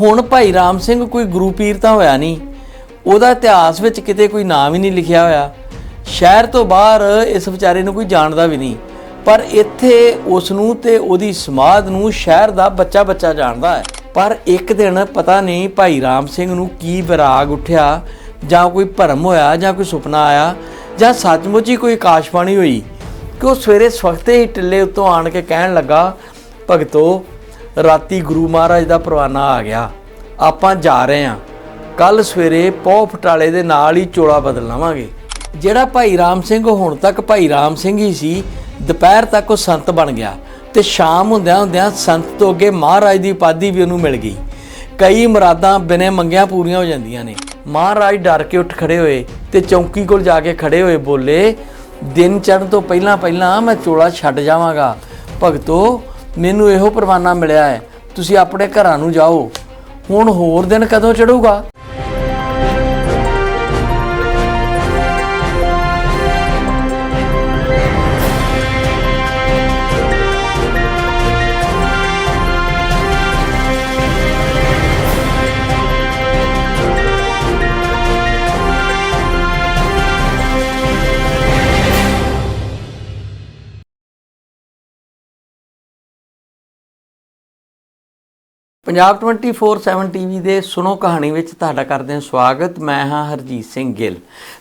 ਹੁਣ ਭਾਈ ਰਾਮ ਸਿੰਘ ਕੋਈ ਗੁਰੂ ਪੀਰ ਤਾਂ ਹੋਇਆ ਨਹੀਂ। ਉਹਦਾ ਇਤਿਹਾਸ ਵਿੱਚ ਕਿਤੇ ਕੋਈ ਨਾਮ ਹੀ ਨਹੀਂ ਲਿਖਿਆ ਹੋਇਆ। ਸ਼ਹਿਰ ਤੋਂ ਬਾਹਰ ਇਸ ਵਿਚਾਰੇ ਨੂੰ ਕੋਈ ਜਾਣਦਾ ਵੀ ਨਹੀਂ। ਪਰ ਇੱਥੇ ਉਸ ਨੂੰ ਤੇ ਉਹਦੀ ਸਮਾਧ ਨੂੰ ਸ਼ਹਿਰ ਦਾ ਬੱਚਾ ਬੱਚਾ ਜਾਣਦਾ ਹੈ। ਪਰ ਇੱਕ ਦਿਨ ਪਤਾ ਨਹੀਂ ਭਾਈ ਰਾਮ ਸਿੰਘ ਨੂੰ ਕੀ ਵਿਰਾਗ ਉੱਠਿਆ, ਜਾਂ ਕੋਈ ਭਰਮ ਹੋਇਆ, ਜਾਂ ਕੋਈ ਸੁਪਨਾ ਆਇਆ, ਜਾਂ ਸੱਚਮੁੱਚ ਹੀ ਕੋਈ ਆਕਾਸ਼ਵਾਣੀ ਹੋਈ। ਕਿ ਉਹ ਸਵੇਰੇ ਸਵਖਤੇ ਹੀ ਟਿੱਲੇ ਉੱਤੋਂ ਆਣ ਕੇ ਕਹਿਣ ਲੱਗਾ, ਭਗਤੋ ਰਾਤੀ ਗੁਰੂ ਮਹਾਰਾਜ ਦਾ ਪਰਵਾਨਾ ਆ ਗਿਆ। ਆਪਾਂ ਜਾ ਰਹੇ ਹਾਂ। ਕੱਲ ਸਵੇਰੇ ਪੌ ਫਟਾਲੇ ਦੇ ਨਾਲ ਹੀ ਚੋਲਾ ਬਦਲ ਲਵਾਂਗੇ। ਜਿਹੜਾ ਭਾਈ ਰਾਮ ਸਿੰਘ ਹੁਣ ਤੱਕ ਭਾਈ ਰਾਮ ਸਿੰਘ ਹੀ ਸੀ, ਦੁਪਹਿਰ ਤੱਕ ਉਹ ਸੰਤ ਬਣ ਗਿਆ ਤੇ ਸ਼ਾਮ ਹੁੰਦਿਆਂ ਹੁੰਦਿਆਂ ਸੰਤ ਤੋਂ ਅੱਗੇ ਮਹਾਰਾਜ ਦੀ ਉਪਾਧੀ ਵੀ ਉਹਨੂੰ ਮਿਲ ਗਈ। ਕਈ ਮੁਰਾਦਾਂ ਬਿਨੇ ਮੰਗਿਆਂ ਪੂਰੀਆਂ ਹੋ ਜਾਂਦੀਆਂ ਨੇ। ਮਹਾਰਾਜ ਡਰ ਕੇ ਉੱਠ ਖੜੇ ਹੋਏ ਤੇ ਚੌਂਕੀ ਕੋਲ ਜਾ ਕੇ ਖੜੇ ਹੋਏ ਬੋਲੇ, ਦਿਨ ਚੜ੍ਹਨ ਤੋਂ ਪਹਿਲਾਂ ਪਹਿਲਾਂ ਮੈਂ ਚੋਲਾ ਛੱਡ ਜਾਵਾਂਗਾ। ਭਗਤੋ ਮੈਨੂੰ ਇਹੋ ਪਰਵਾਨਾ ਮਿਲਿਆ ਹੈ। ਤੁਸੀਂ ਆਪਣੇ ਘਰਾਂ ਨੂੰ ਜਾਓ। ਹੁਣ ਹੋਰ ਦਿਨ ਕਦੋਂ ਚੜੂਗਾ ਪੰਜਾਬ 24/7 ਟੀਵੀ ਦੇ ਸੁਣੋ ਕਹਾਣੀ ਵਿੱਚ ਤੁਹਾਡਾ ਕਰਦੇ ਹਾਂ ਸਵਾਗਤ। ਮੈਂ ਹਾਂ ਹਰਜੀਤ ਸਿੰਘ ਗਿੱਲ।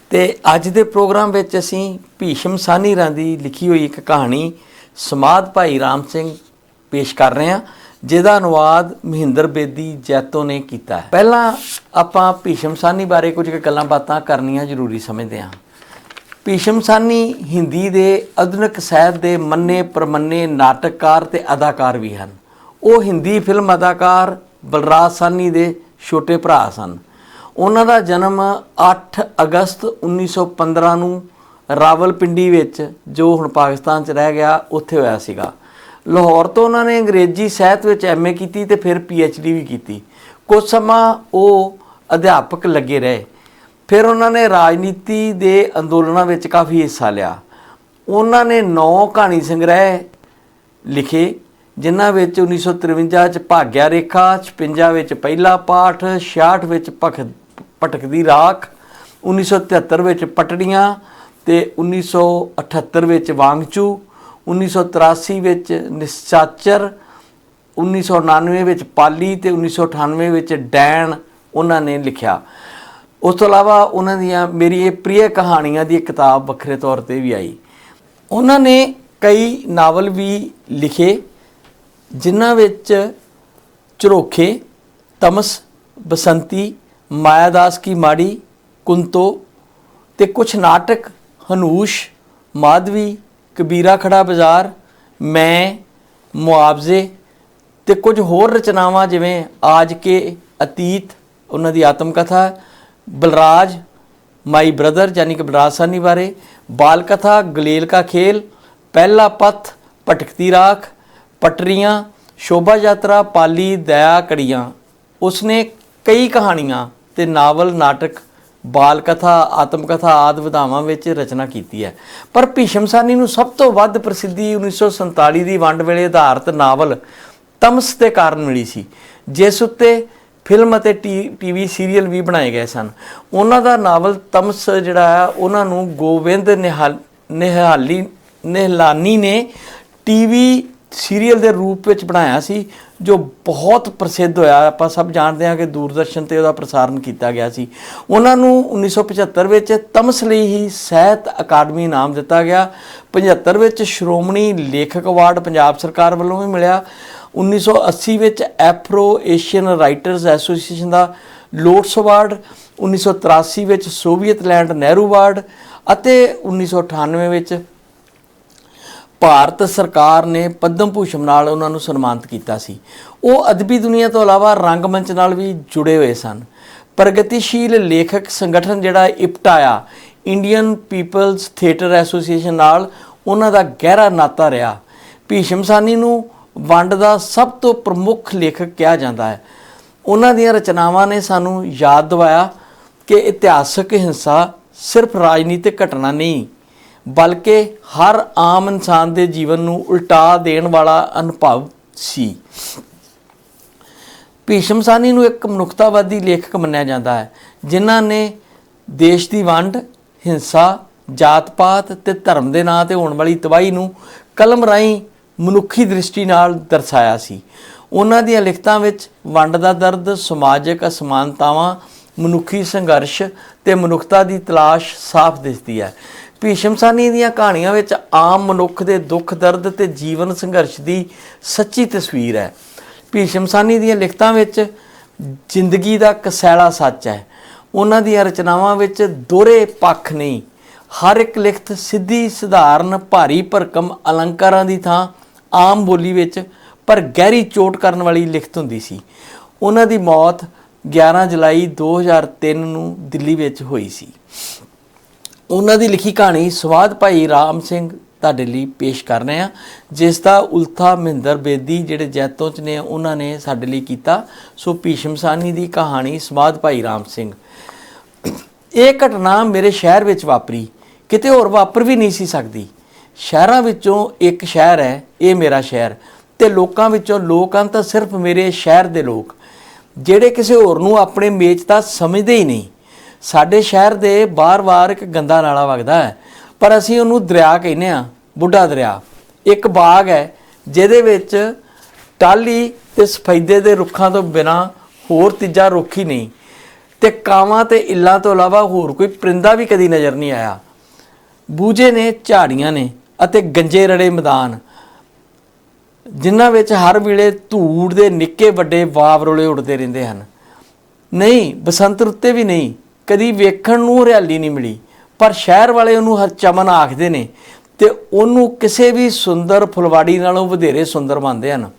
ਤੇ ਅੱਜ ਦੇ ਪ੍ਰੋਗਰਾਮ ਵਿੱਚ ਅਸੀਂ ਭੀਸ਼ਮ ਸਾਨੀ ਰਾਂ ਦੀ ਲਿਖੀ ਹੋਈ ਇੱਕ ਕਹਾਣੀ, ਸਮਾਦ ਭਾਈ ਰਾਮ ਸਿੰਘ ਪੇਸ਼ ਕਰ ਰਹੇ ਹਾਂ, ਜਿਹਦਾ ਅਨੁਵਾਦ ਮਹਿੰਦਰ ਬੇਦੀ ਜੈਤੋ ਨੇ ਕੀਤਾ ਹੈ। ਪਹਿਲਾਂ ਆਪਾਂ ਭੀਸ਼ਮ ਸਾਨੀ ਬਾਰੇ ਕੁਝ ਕੁ ਗੱਲਾਂ ਬਾਤਾਂ ਕਰਨੀਆਂ ਜ਼ਰੂਰੀ ਸਮਝਦੇ ਹਾਂ। ਭੀਸ਼ਮ ਸਾਨੀ ਹਿੰਦੀ ਦੇ ਆਧੁਨਿਕ ਸਾਹਿਤ ਦੇ ਮੰਨੇ ਪ੍ਰਮੰਨੇ ਨਾਟਕਕਾਰ ਤੇ ਅਦਾਕਾਰ ਵੀ ਹਨ। ਉਹ ਹਿੰਦੀ ਫਿਲਮ ਅਦਾਕਾਰ ਬਲਰਾਜ ਸਾਨੀ ਦੇ ਛੋਟੇ ਭਰਾ ਸਨ। ਉਹਨਾਂ ਦਾ ਜਨਮ 8 ਅਗਸਤ 1915 ਨੂੰ ਰਾਵਲਪਿੰਡੀ ਵਿੱਚ, ਜੋ ਹੁਣ ਪਾਕਿਸਤਾਨ 'ਚ ਰਹਿ ਗਿਆ, ਉੱਥੇ ਹੋਇਆ ਸੀਗਾ। ਲਾਹੌਰ ਤੋਂ ਉਹਨਾਂ ਨੇ ਅੰਗਰੇਜ਼ੀ ਸਾਹਿਤ ਵਿੱਚ ਐਮਏ ਕੀਤੀ ਤੇ ਫਿਰ ਪੀਐਚਡੀ ਵੀ ਕੀਤੀ। ਕੁਝ ਸਮਾਂ ਉਹ ਅਧਿਆਪਕ ਲੱਗੇ ਰਹੇ। ਫਿਰ ਉਹਨਾਂ ਨੇ ਰਾਜਨੀਤੀ ਦੇ ਅੰਦੋਲਨਾਂ ਵਿੱਚ ਕਾਫੀ ਹਿੱਸਾ ਲਿਆ। ਉਹਨਾਂ ਨੇ 9 ਕਹਾਣੀ ਸੰਗ੍ਰਹਿ ਲਿਖੇ। ਜਿਨ੍ਹਾਂ ਵਿੱਚ 1953 ਚ ਭਾਗਿਆ ਰੇਖਾ 56 ਵਿੱਚ ਪਹਿਲਾ ਪਾਠ 66 ਵਿੱਚ ਭਖ, ਭਟਕਦੀ ਰਾਖ 1973 ਵਿੱਚ ਪਟੜੀਆਂ ਤੇ 1978 ਵਿੱਚ ਵਾਂਗਚੂ 1983 ਵਿੱਚ ਨਿਸ਼ਚਾਚਰ 1999 ਵਿੱਚ ਪਾਲੀ ਤੇ 1998 ਵਿੱਚ ਡੈਣ ਉਹਨਾਂ ਨੇ ਲਿਖਿਆ। ਉਸ ਤੋਂ ਇਲਾਵਾ ਉਹਨਾਂ ਦੀਆਂ ਮੇਰੀ ਇਹ ਪ੍ਰਿਯ ਕਹਾਣੀਆਂ ਦੀ ਕਿਤਾਬ ਵੱਖਰੇ ਤੌਰ ਤੇ ਵੀ ਆਈ। ਉਹਨਾਂ ਨੇ ਕਈ ਨਾਵਲ ਵੀ ਲਿਖੇ। ਜਿਨ੍ਹਾਂ ਵਿੱਚ ਝਰੋਖੇ, ਤਮਸ, ਬਸੰਤੀ, ਮਾਇਆਦਾਸ ਕੀ ਮਾੜੀ, ਕੁੰਤੋ ਤੇ ਕੁਝ ਨਾਟਕ, ਹਨੂਸ਼, ਮਾਧਵੀ, ਕਬੀਰਾ ਖੜਾ ਬਾਜ਼ਾਰ, ਮੈਂ, ਮੁਆਵਜ਼ੇ ਤੇ ਕੁਝ ਹੋਰ ਰਚਨਾਵਾਂ ਜਿਵੇਂ ਆਜ ਕੇ ਅਤੀਤ, ਉਹਨਾਂ ਦੀ ਆਤਮ ਕਥਾ ਬਲਰਾਜ, ਮਾਈ ਬ੍ਰਦਰ ਯਾਨੀ ਕਿ ਬਲਰਾਜ ਸਾਨੀ ਬਾਰੇ ਬਾਲ ਕਥਾ ਗਲੇਲ ਕਾ ਖੇਲ, ਪਹਿਲਾ ਪੱਥ, ਭਟਕਤੀ ਰਾਖ ਪਟਰੀਆਂ, ਸ਼ੋਭਾ ਯਾਤਰਾ, ਪਾਲੀ, ਦਇਆ ਕੜੀਆਂ ਉਸਨੇ ਕਈ ਕਹਾਣੀਆਂ ਤੇ ਨਾਵਲ, ਨਾਟਕ ਬਾਲ ਕਥਾ ਆਤਮ ਕਥਾ ਆਦਿ ਵਿਧਾਵਾਂ ਵਿੱਚ ਰਚਨਾ ਕੀਤੀ ਹੈ। ਪਰ ਭੀਸ਼ਮਸਾਨੀ ਨੂੰ ਸਭ ਤੋਂ ਵੱਧ ਪ੍ਰਸਿੱਧੀ 1947 ਦੀ ਵੰਡ ਵੇਲੇ ਆਧਾਰਿਤ ਨਾਵਲ ਤਮਸ ਦੇ ਕਾਰਨ ਮਿਲੀ ਸੀ, ਜਿਸ ਉੱਤੇ ਫਿਲਮ ਅਤੇ ਟੀਵੀ ਸੀਰੀਅਲ ਵੀ ਬਣਾਏ ਗਏ ਸਨ। ਉਹਨਾਂ ਦਾ ਨਾਵਲ ਤਮਸ ਜਿਹੜਾ ਹੈ, ਉਹਨਾਂ ਨੂੰ ਗੋਬਿੰਦ ਨਿਹਾਲ, ਨਿਹਾਲੀ, ਨਿਹਲਾਨੀ ਨੇ ਟੀਵੀ ਸੀਰੀਅਲ ਦੇ ਰੂਪ ਵਿੱਚ ਬਣਾਇਆ ਸੀ, ਜੋ ਬਹੁਤ ਪ੍ਰਸਿੱਧ ਹੋਇਆ। ਆਪਾਂ ਸਭ ਜਾਣਦੇ ਹਾਂ ਕਿ ਦੂਰਦਰਸ਼ਨ ਤੇ ਉਹਦਾ ਪ੍ਰਸਾਰਣ ਕੀਤਾ ਗਿਆ ਸੀ। ਉਹਨਾਂ ਨੂੰ 1975 ਵਿੱਚ ਤਮਸ ਲਈ ਹੀ ਸਾਹਿਤ ਅਕਾਦਮੀ ਇਨਾਮ ਦਿੱਤਾ ਗਿਆ। 75 ਵਿੱਚ ਸ਼੍ਰੋਮਣੀ ਲੇਖਕ ਅਵਾਰਡ ਪੰਜਾਬ ਸਰਕਾਰ ਵੱਲੋਂ ਵੀ ਮਿਲਿਆ। 1980 ਵਿੱਚ ਐਫਰੋ ਏਸ਼ੀਅਨ ਰਾਈਟਰਸ ਐਸੋਸੀਏਸ਼ਨ ਦਾ ਲੋਟਸ ਅਵਾਰਡ। 1983 ਵਿੱਚ ਸੋਵੀਅਤ ਲੈਂਡ ਨਹਿਰੂ ਅਵਾਰਡ ਅਤੇ 1998 ਵਿੱਚ ਭਾਰਤ ਸਰਕਾਰ ਨੇ ਪਦਮ ਭੂਸ਼ਣ ਨਾਲ ਉਹਨਾਂ ਨੂੰ ਸਨਮਾਨਿਤ ਕੀਤਾ ਸੀ। ਉਹ ਅਦਬੀ ਦੁਨੀਆ ਤੋਂ ਇਲਾਵਾ ਰੰਗਮੰਚ ਨਾਲ ਵੀ ਜੁੜੇ ਹੋਏ ਸਨ। ਪ੍ਰਗਤੀਸ਼ੀਲ ਲੇਖਕ ਸੰਗਠਨ ਜਿਹੜਾ ਇਪਟਾ ਆ ਇੰਡੀਅਨ ਪੀਪਲਸ ਥੀਏਟਰ ਐਸੋਸੀਏਸ਼ਨ ਨਾਲ ਉਹਨਾਂ ਦਾ ਗਹਿਰਾ ਨਾਤਾ ਰਿਹਾ। ਭੀਸ਼ਮ ਸਾਨੀ ਨੂੰ ਵੰਡ ਦਾ ਸਭ ਤੋਂ ਪ੍ਰਮੁੱਖ ਲੇਖਕ ਕਿਹਾ ਜਾਂਦਾ ਹੈ। ਉਹਨਾਂ ਦੀਆਂ ਰਚਨਾਵਾਂ ਨੇ ਸਾਨੂੰ ਯਾਦ ਦਿਵਾਇਆ ਕਿ ਇਤਿਹਾਸਕ ਹਿੰਸਾ ਸਿਰਫ ਰਾਜਨੀਤਿਕ ਘਟਨਾ ਨਹੀਂ ਬਲਕਿ ਹਰ ਆਮ ਇਨਸਾਨ ਦੇ ਜੀਵਨ ਨੂੰ ਉਲਟਾ ਦੇਣ ਵਾਲਾ ਅਨੁਭਵ ਸੀ। ਭੀਸ਼ਮ ਸਾਨੀ ਨੂੰ ਇੱਕ ਮਨੁੱਖਤਾਵਾਦੀ ਲੇਖਕ ਮੰਨਿਆ ਜਾਂਦਾ ਹੈ, ਜਿਨ੍ਹਾਂ ਨੇ ਦੇਸ਼ ਦੀ ਵੰਡ, ਹਿੰਸਾ, ਜਾਤ-ਪਾਤ ਤੇ ਧਰਮ ਦੇ ਨਾਂ ਤੇ ਹੋਣ ਵਾਲੀ ਤਬਾਹੀ ਨੂੰ ਕਲਮ ਰਾਹੀਂ ਮਨੁੱਖੀ ਦ੍ਰਿਸ਼ਟੀ ਨਾਲ ਦਰਸਾਇਆ ਸੀ। ਉਹਨਾਂ ਦੀਆਂ ਲਿਖਤਾਂ ਵਿੱਚ ਵੰਡ ਦਾ ਦਰਦ, ਸਮਾਜਿਕ ਅਸਮਾਨਤਾਵਾਂ, ਮਨੁੱਖੀ ਸੰਘਰਸ਼ ਤੇ ਮਨੁੱਖਤਾ ਦੀ ਤਲਾਸ਼ ਸਾਫ਼ ਦਿਸਦੀ ਹੈ। ਭੀਸ਼ਮਸਾਨੀ ਦੀਆਂ ਕਹਾਣੀਆਂ ਵਿੱਚ ਆਮ ਮਨੁੱਖ ਦੇ ਦੁੱਖ, ਦਰਦ ਤੇ ਜੀਵਨ ਸੰਘਰਸ਼ ਦੀ ਸੱਚੀ ਤਸਵੀਰ ਹੈ। ਭੀਸ਼ਮਸਾਨੀ ਦੀਆਂ ਲਿਖਤਾਂ ਵਿੱਚ ਜ਼ਿੰਦਗੀ ਦਾ ਕਸੈਲਾ ਸੱਚ ਹੈ। ਉਹਨਾਂ ਦੀਆਂ ਰਚਨਾਵਾਂ ਵਿੱਚ ਦੋਹਰੇ ਪੱਖ ਨਹੀਂ ਹਰ ਇੱਕ ਲਿਖਤ ਸਿੱਧੀ, ਸਧਾਰਨ, ਭਾਰੀ, ਭਰਕਮ ਅਲੰਕਾਰਾਂ ਦੀ ਥਾਂ ਆਮ ਬੋਲੀ ਵਿੱਚ ਪਰ ਗਹਿਰੀ ਚੋਟ ਕਰਨ ਵਾਲੀ ਲਿਖਤ ਹੁੰਦੀ ਸੀ। ਉਹਨਾਂ ਦੀ ਮੌਤ 11 ਜੁਲਾਈ 2003 ਨੂੰ ਦਿੱਲੀ ਵਿੱਚ ਹੋਈ ਸੀ। ਉਹਨਾਂ ਦੀ ਲਿਖੀ ਕਹਾਣੀ ਸਵਾਦ ਭਾਈ ਰਾਮ ਸਿੰਘ ਤੁਹਾਡੇ ਲਈ ਪੇਸ਼ ਕਰ ਰਹੇ ਆ ਜਿਸ ਦਾ ਉਲਥਾ ਮਹਿੰਦਰ ਬੇਦੀ ਜਿਹੜੇ ਜੈਤੋਂ ਚ ਨੇ, ਉਹਨਾਂ ਨੇ ਸਾਡੇ ਲਈ ਕੀਤਾ। ਸੋ ਭੀਸ਼ਮ ਸਾਨੀ ਦੀ ਕਹਾਣੀ ਸਵਾਦ ਭਾਈ ਰਾਮ ਸਿੰਘ। ਇਹ ਘਟਨਾ ਮੇਰੇ ਸ਼ਹਿਰ ਵਿੱਚ ਵਾਪਰੀ। ਕਿਤੇ ਹੋਰ ਵਾਪਰ ਵੀ ਨਹੀਂ ਸੀ ਸਕਦੀ। ਸ਼ਹਿਰਾਂ ਵਿੱਚੋਂ ਇੱਕ ਸ਼ਹਿਰ ਹੈ, ਇਹ ਮੇਰਾ ਸ਼ਹਿਰ। ਤੇ ਲੋਕਾਂ ਵਿੱਚੋਂ ਲੋਕ ਹਨ ਤਾਂ ਸਿਰਫ ਮੇਰੇ ਸ਼ਹਿਰ ਦੇ ਲੋਕ। ਜਿਹੜੇ ਕਿਸੇ ਹੋਰ ਨੂੰ ਆਪਣੇ ਮੇਚ ਤਾਂ ਸਮਝਦੇ ਹੀ ਨਹੀਂ। ਸਾਡੇ ਸ਼ਹਿਰ ਦੇ ਬਾਰ-ਬਾਰ ਇੱਕ ਗੰਦਾ ਨਾਲਾ ਵਗਦਾ ਹੈ, ਪਰ ਅਸੀਂ ਉਹਨੂੰ ਦਰਿਆ ਕਹਿੰਦੇ ਆ ਬੁੱਢਾ ਦਰਿਆ। ਇੱਕ ਬਾਗ ਹੈ, ਜਿਹਦੇ ਵਿੱਚ ਟਾਲੀ ਤੇ ਸਫੈਦੇ ਦੇ ਰੁੱਖਾਂ ਤੋਂ ਬਿਨਾ ਹੋਰ ਤੀਜਾ ਰੁੱਖ ਹੀ ਨਹੀਂ, ਤੇ ਕਾਵਾਂ ਤੇ ਇੱਲਾਂ ਤੋਂ ਇਲਾਵਾ ਹੋਰ ਕੋਈ ਪਰਿੰਦਾ ਵੀ ਕਦੀ ਨਜ਼ਰ ਨਹੀਂ ਆਇਆ। ਬੂਝੇ ਨੇ, ਝਾੜੀਆਂ ਨੇ ਅਤੇ ਗੰਜੇ ਰੜੇ ਮੈਦਾਨ, ਜਿਨ੍ਹਾਂ ਵਿੱਚ ਹਰ ਵੇਲੇ ਧੂੜ ਦੇ ਨਿੱਕੇ ਵੱਡੇ ਵਾਵਰੋਲੇ ਉੱਡਦੇ ਰਹਿੰਦੇ ਹਨ। ਨਹੀਂ, ਬਸੰਤ ਰੁੱਤੇ ਵੀ ਨਹੀਂ ਕਦੀ ਵੇਖਣ ਨੂੰ ਹਰਿਆਲੀ ਨਹੀਂ ਮਿਲੀ, ਪਰ ਸ਼ਹਿਰ ਵਾਲੇ ਉਹਨੂੰ ਹਰ ਚਮਨ ਆਖਦੇ ਨੇ ਤੇ ਉਹਨੂੰ ਕਿਸੇ ਵੀ ਸੁੰਦਰ ਫੁਲਵਾੜੀ ਨਾਲੋਂ ਵਧੇਰੇ ਸੁੰਦਰ ਮੰਨਦੇ ਹਨ।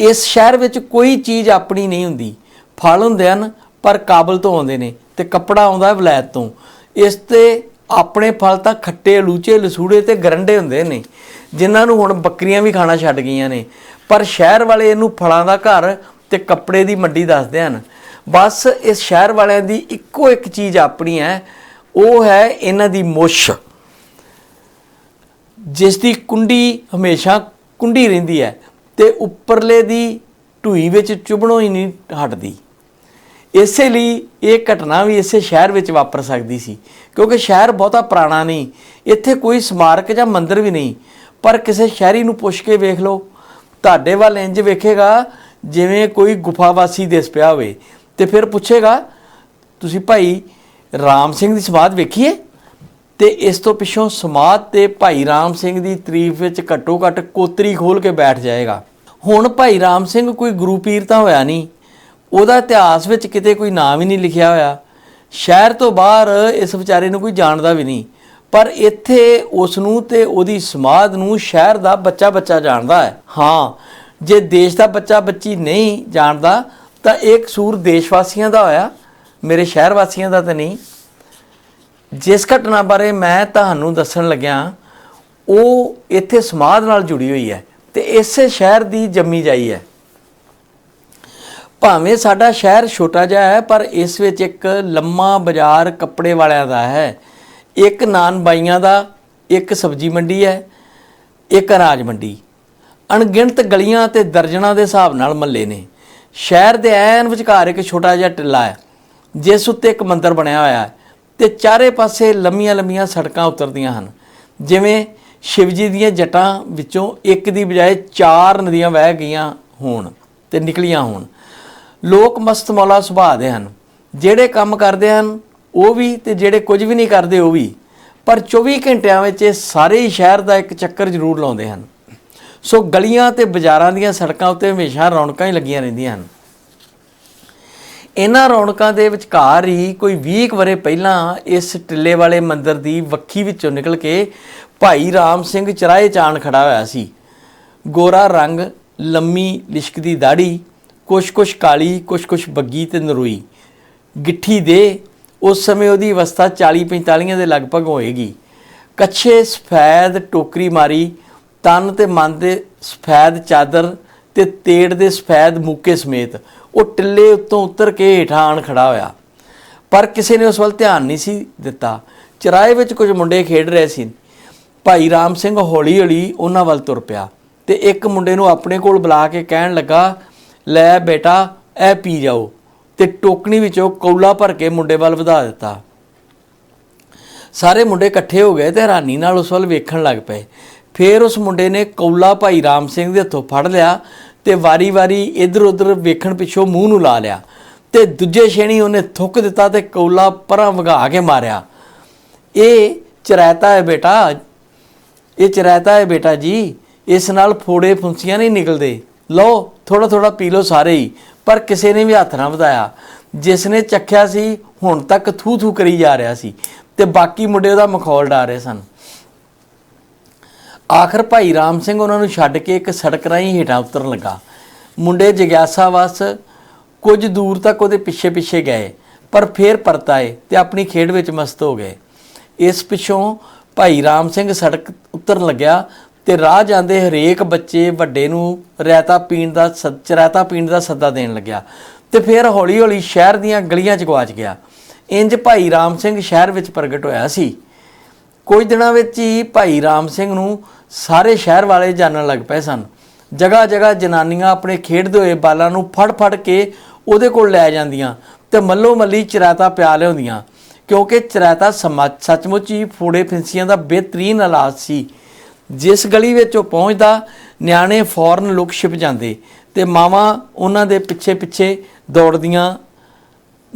ਇਸ ਸ਼ਹਿਰ ਵਿੱਚ ਕੋਈ ਚੀਜ਼ ਆਪਣੀ ਨਹੀਂ ਹੁੰਦੀ। ਫਲ ਹੁੰਦੇ ਹਨ, ਪਰ ਕਾਬਲ ਤੋਂ ਆਉਂਦੇ ਨੇ ਤੇ ਕੱਪੜਾ ਆਉਂਦਾ ਵਲੈਤ ਤੋਂ। ਇਸ ਤੇ ਆਪਣੇ ਫਲ ਤਾਂ ਖੱਟੇ ਲੂਚੇ ਲਸੂੜੇ ਤੇ ਗਰੰਡੇ ਹੁੰਦੇ ਨੇ, ਜਿਨ੍ਹਾਂ ਨੂੰ ਹੁਣ ਬੱਕਰੀਆਂ ਵੀ ਖਾਣਾ ਛੱਡ ਗਈਆਂ ਨੇ। ਪਰ ਸ਼ਹਿਰ ਵਾਲੇ ਇਹਨੂੰ ਫਲਾਂ ਦਾ ਘਰ ਤੇ ਕੱਪੜੇ ਦੀ ਮੰਡੀ ਦੱਸਦੇ ਹਨ। ਬਸ ਇਸ ਸ਼ਹਿਰ ਵਾਲਿਆਂ ਦੀ ਇੱਕੋ ਇੱਕ ਚੀਜ਼ ਆਪਣੀ ਹੈ, ਉਹ ਹੈ ਇਹਨਾਂ ਦੀ ਮੁੱਛ। ਜਿਸ ਦੀ ਕੁੰਡੀ ਹਮੇਸ਼ਾ ਕੁੰਡੀ ਰਹਿੰਦੀ ਹੈ ਤੇ ਉੱਪਰਲੇ ਦੀ ਢੂਈ ਵਿੱਚ ਚੁਭਣੋਂ ਹੀ ਨਹੀਂ ਹਟਦੀ। ਇਸੇ ਲਈ ਇਹ ਘਟਨਾ ਵੀ ਇਸੇ ਸ਼ਹਿਰ ਵਿੱਚ ਵਾਪਰ ਸਕਦੀ ਸੀ, ਕਿਉਂਕਿ ਸ਼ਹਿਰ ਬਹੁਤਾ ਪੁਰਾਣਾ ਨਹੀਂ, ਇੱਥੇ ਕੋਈ ਸਮਾਰਕ ਜਾਂ ਮੰਦਿਰ ਵੀ ਨਹੀਂ, ਪਰ ਕਿਸੇ ਸ਼ਹਿਰੀ ਨੂੰ ਪੁੱਛ ਕੇ ਵੇਖ ਲਓ। ਤੁਹਾਡੇ ਵੱਲ ਇੰਜ ਵੇਖੇਗਾ, ਜਿਵੇਂ ਕੋਈ ਗੁਫਾ ਵਾਸੀ ਦਿਸ ਪਿਆ ਹੋਵੇ। ਤੇ ਫਿਰ ਪੁੱਛੇਗਾ, ਤੁਸੀਂ ਭਾਈ ਰਾਮ ਸਿੰਘ ਦੀ ਸਮਾਧ ਵੇਖੀਏ? ਤੇ ਇਸ ਤੋਂ ਪਿੱਛੋਂ ਸਮਾਧ ਤੇ ਭਾਈ ਰਾਮ ਸਿੰਘ ਦੀ ਤਾਰੀਫ ਵਿੱਚ ਘੱਟੋ ਘੱਟ ਕੋਤਰੀ ਖੋਲ ਕੇ ਬੈਠ ਜਾਏਗਾ। ਹੁਣ ਭਾਈ ਰਾਮ ਸਿੰਘ ਕੋਈ ਗੁਰੂ ਪੀਰ ਤਾਂ ਹੋਇਆ ਨਹੀਂ। ਉਹਦਾ ਇਤਿਹਾਸ ਵਿੱਚ ਕਿਤੇ ਕੋਈ ਨਾਮ ਹੀ ਨਹੀਂ ਲਿਖਿਆ ਹੋਇਆ। ਸ਼ਹਿਰ ਤੋਂ ਬਾਹਰ ਇਸ ਵਿਚਾਰੇ ਨੂੰ ਕੋਈ ਜਾਣਦਾ ਵੀ ਨਹੀਂ। ਪਰ ਇੱਥੇ ਉਸ ਨੂੰ ਤੇ ਉਹਦੀ ਸਮਾਧ ਨੂੰ ਸ਼ਹਿਰ ਦਾ ਬੱਚਾ ਬੱਚਾ ਜਾਣਦਾ ਹੈ। ਹਾਂ, ਜੇ ਦੇਸ਼ ਦਾ ਬੱਚਾ ਬੱਚੀ ਨਹੀਂ ਜਾਣਦਾ ਤਾਂ ਇਹ ਕਸੂਰ ਦੇਸ਼ ਵਾਸੀਆਂ ਦਾ ਹੋਇਆ, ਮੇਰੇ ਸ਼ਹਿਰ ਵਾਸੀਆਂ ਦਾ ਤਾਂ ਨਹੀਂ। ਜਿਸ ਘਟਨਾ ਬਾਰੇ ਮੈਂ ਤੁਹਾਨੂੰ ਦੱਸਣ ਲੱਗਿਆ, ਉਹ ਇੱਥੇ ਸਮਾਧ ਨਾਲ ਜੁੜੀ ਹੋਈ ਹੈ ਤੇ ਇਸੇ ਸ਼ਹਿਰ ਦੀ ਜੰਮੀ ਜਾਈ ਹੈ। ਭਾਵੇਂ ਸਾਡਾ ਸ਼ਹਿਰ ਛੋਟਾ ਜਿਹਾ ਹੈ, ਪਰ ਇਸ ਵਿੱਚ ਇੱਕ ਲੰਮਾ ਬਾਜ਼ਾਰ ਕੱਪੜੇ ਵਾਲਿਆਂ ਦਾ ਹੈ। ਇੱਕ ਨਾਨ ਬਾਈਆਂ ਦਾ, ਇੱਕ ਸਬਜ਼ੀ ਮੰਡੀ ਹੈ, ਇੱਕ ਅਨਾਜ ਮੰਡੀ। ਅਣਗਿਣਤ ਗਲੀਆਂ ਤੇ ਦਰਜਨਾਂ ਦੇ ਹਿਸਾਬ ਨਾਲ ਮੱਲੇ ਨੇ। ਸ਼ਹਿਰ ਦੇ ਐਨ ਵਿਚਕਾਰ ਇੱਕ ਛੋਟਾ ਜਿਹਾ ਟਿੱਲਾ ਹੈ, ਜਿਸ ਉੱਤੇ ਇੱਕ ਮੰਦਿਰ ਬਣਿਆ ਹੋਇਆ ਹੈ ਤੇ ਚਾਰੇ ਪਾਸੇ ਲੰਮੀਆਂ ਲੰਮੀਆਂ ਸੜਕਾਂ ਉਤਰਦੀਆਂ ਹਨ। ਜਿਵੇਂ ਸ਼ਿਵਜੀ ਦੀਆਂ ਜਟਾਂ ਵਿੱਚੋਂ ਇੱਕ ਦੀ ਬਜਾਏ ਚਾਰ ਨਦੀਆਂ ਵਹਿ ਗਈਆਂ ਹੋਣ ਤੇ ਨਿਕਲੀਆਂ ਹੋਣ। ਲੋਕ ਮਸਤਮੌਲਾ ਸੁਭਾਅ ਦੇ ਹਨ। ਜਿਹੜੇ ਕੰਮ ਕਰਦੇ ਹਨ, ਉਹ ਵੀ ਤੇ ਜਿਹੜੇ ਕੁਝ ਵੀ ਨਹੀਂ ਕਰਦੇ ਉਹ ਵੀ। ਪਰ 24 ਘੰਟਿਆਂ ਵਿੱਚ ਇਹ ਸਾਰੇ ਹੀ ਸ਼ਹਿਰ ਦਾ ਇੱਕ ਚੱਕਰ ਜ਼ਰੂਰ ਲਾਉਂਦੇ ਹਨ। ਸੋ ਗਲੀਆਂ ਤੇ ਬਾਜ਼ਾਰਾਂ ਦੀਆਂ ਸੜਕਾਂ ਉੱਤੇ ਹਮੇਸ਼ਾ ਰੌਣਕਾਂ ਹੀ ਲੱਗੀਆਂ ਰਹਿੰਦੀਆਂ ਹਨ। ਇਹਨਾਂ ਰੌਣਕਾਂ ਦੇ ਵਿਚਕਾਰ ਹੀ ਕੋਈ 20 ਕੁ ਵਰੇ ਪਹਿਲਾਂ ਇਸ ਟਿੱਲੇ ਵਾਲੇ ਮੰਦਿਰ ਦੀ ਵੱਖੀ ਵਿੱਚੋਂ ਨਿਕਲ ਕੇ ਭਾਈ ਰਾਮ ਸਿੰਘ ਚਰਾਏ ਚਾਣ ਖੜਾ ਹੋਇਆ ਸੀ। ਗੋਰਾ ਰੰਗ, ਲੰਮੀ ਲਿਸ਼ਕਦੀ ਦਾੜੀ ਕੁਛ-ਕੁਛ ਕਾਲੀ, ਕੁਛ-ਕੁਛ ਬੱਗੀ ਤੇ ਨਰੋਈ। ਗਿੱਠੀ ਦੇ ਉਸ ਸਮੇਂ ਉਹਦੀ ਅਵਸਥਾ 40-45 ਦੇ ਲਗਭਗ ਹੋਏਗੀ। ਕੱਛੇ, ਸਫੈਦ ਟੋਕਰੀ ਮਾਰੀ ਤਨ ਤੇ ਮਨ ਦੇ ਸਫੈਦ ਚਾਦਰ ਤੇ ਤੇੜ ਦੇ ਸਫੈਦ ਮੂਕੇ ਸਮੇਤ ਉਹ ਟਿੱਲੇ ਉੱਤੋਂ ਉਤਰ ਕੇ ਹੇਠਾਂ ਆਣ ਖੜਾ ਹੋਇਆ। ਪਰ ਕਿਸੇ ਨੇ ਉਸ ਵੱਲ ਧਿਆਨ ਨਹੀਂ ਸੀ ਦਿੱਤਾ। ਚਰਾਏ ਵਿੱਚ ਕੁਝ ਮੁੰਡੇ ਖੇਡ ਰਹੇ ਸੀ। ਭਾਈ ਰਾਮ ਸਿੰਘ ਹੌਲੀ-ਹੌਲੀ ਉਹਨਾਂ ਵੱਲ ਤੁਰ ਪਿਆ ਤੇ ਇੱਕ ਮੁੰਡੇ ਨੂੰ ਆਪਣੇ ਕੋਲ ਬੁਲਾ ਕੇ ਕਹਿਣ ਲੱਗਾ, ਲੈ ਬੇਟਾ, ਇਹ ਪੀ ਜਾਓ। ਤੇ ਟੋਕਣੀ ਵਿੱਚੋਂ ਕੌਲਾ ਭਰ ਕੇ ਮੁੰਡੇ ਵੱਲ ਵਧਾ ਦਿੱਤਾ। ਸਾਰੇ ਮੁੰਡੇ ਇਕੱਠੇ ਹੋ ਗਏ ਤੇ ਹੈਰਾਨੀ ਨਾਲ ਉਸ ਵੱਲ ਵੇਖਣ ਲੱਗ ਪਏ। ਫਿਰ ਉਸ ਮੁੰਡੇ ਨੇ ਕੌਲਾ ਭਾਈ ਰਾਮ ਸਿੰਘ ਦੇ ਹੱਥੋਂ ਫੜ ਲਿਆ ਤੇ ਵਾਰੀ-ਵਾਰੀ ਇੱਧਰ-ਉੱਧਰ ਵੇਖਣ ਪਿੱਛੋਂ ਮੂੰਹ ਨੂੰ ਲਾ ਲਿਆ ਤੇ ਦੂਜੇ ਛੇਣੀ ਉਹਨੇ ਥੁੱਕ ਦਿੱਤਾ ਤੇ ਕੌਲਾ ਪਰਾਂ ਵਗਾ ਕੇ ਮਾਰਿਆ। ਇਹ ਚਰਾਇਤਾ ਹੈ ਬੇਟਾ, ਇਹ ਚਰਾਇਤਾ ਹੈ ਬੇਟਾ ਜੀ, ਇਸ ਨਾਲ ਫੋੜੇ ਫੁੰਸੀਆਂ ਨਹੀਂ ਨਿਕਲਦੇ। ਲਓ ਥੋੜਾ ਥੋੜਾ ਪੀ ਲਓ ਸਾਰੇ ਹੀ, ਪਰ ਕਿਸੇ ਨੇ ਵੀ ਹੱਥ ਨਾ ਵਧਾਇਆ। ਜਿਸ ਨੇ ਚੱਖਿਆ ਸੀ, ਹੁਣ ਤੱਕ ਥੂ ਥੂ ਕਰੀ ਜਾ ਰਿਹਾ ਸੀ ਤੇ ਬਾਕੀ ਮੁੰਡੇ ਉਹਦਾ ਮਖੌਲ ਡਾ ਰਹੇ ਸਨ। ਆਖਰ ਭਾਈ ਰਾਮ ਸਿੰਘ ਉਹਨਾਂ ਨੂੰ ਛੱਡ ਕੇ ਇੱਕ ਸੜਕ ਰਾਹੀਂ ਹੇਠਾਂ ਉਤਰਨ ਲੱਗਾ। ਮੁੰਡੇ ਜਗਿਆਸਾ ਵਸ ਕੁਝ ਦੂਰ ਤੱਕ ਉਹਦੇ ਪਿੱਛੇ ਪਿੱਛੇ ਗਏ, ਪਰ ਫੇਰ ਪਰਤ ਆਏ ਤੇ ਆਪਣੀ ਖੇਡ ਵਿੱਚ ਮਸਤ ਹੋ ਗਏ। ਇਸ ਪਿੱਛੋਂ ਭਾਈ ਰਾਮ ਸਿੰਘ ਸੜਕ ਉਤਰਨ ਲੱਗਿਆ ਤੇ ਰਾਹ ਜਾਂਦੇ ਹਰੇਕ ਬੱਚੇ ਵੱਡੇ ਨੂੰ ਰਾਇਤਾ ਪੀਣ ਦਾ ਸੱਚ ਰਾਇਤਾ ਪੀਣ ਦਾ ਸੱਦਾ ਦੇਣ ਲੱਗਿਆ ਤੇ ਫਿਰ ਹੌਲੀ-ਹੌਲੀ ਸ਼ਹਿਰ ਦੀਆਂ ਗਲੀਆਂ 'ਚ ਗਵਾਚ ਗਿਆ। ਇੰਜ ਭਾਈ ਰਾਮ ਸਿੰਘ ਸ਼ਹਿਰ ਵਿੱਚ ਪ੍ਰਗਟ ਹੋਇਆ ਸੀ। ਕੁਝ ਦਿਨਾਂ ਵਿੱਚ ਹੀ ਭਾਈ ਰਾਮ ਸਿੰਘ ਨੂੰ ਸਾਰੇ ਸ਼ਹਿਰ ਵਾਲੇ ਜਾਣਨ ਲੱਗ ਪਏ ਸਨ। ਜਗ੍ਹਾ ਜਗ੍ਹਾ ਜਨਾਨੀਆਂ ਆਪਣੇ ਖੇਡਦੇ ਹੋਏ ਬਾਲਾਂ ਨੂੰ ਫੜ-ਫੜ ਕੇ ਉਹਦੇ ਕੋਲ ਲੈ ਜਾਂਦੀਆਂ ਤੇ ਮੱਲੋ ਮੱਲੀ ਚਰਾਤਾ ਪਿਆ ਲਿਆਉਂਦੀਆਂ। ਕਿਉਂਕਿ ਚਰਾਤਾ ਸਮਾ- ਸੱਚਮੁੱਚ ਹੀ ਫੋੜੇ ਫਿੰਸੀਆਂ ਦਾ ਬਿਹਤਰੀਨ ਇਲਾਜ ਸੀ। ਜਿਸ ਗਲੀ ਵਿੱਚ ਉਹ ਪਹੁੰਚਦਾ, ਨਿਆਣੇ ਫੌਰਨ ਲੁਕ ਛਿਪ ਜਾਂਦੇ ਤੇ ਮਾਵਾਂ ਉਹਨਾਂ ਦੇ ਪਿੱਛੇ ਪਿੱਛੇ ਦੌੜਦੀਆਂ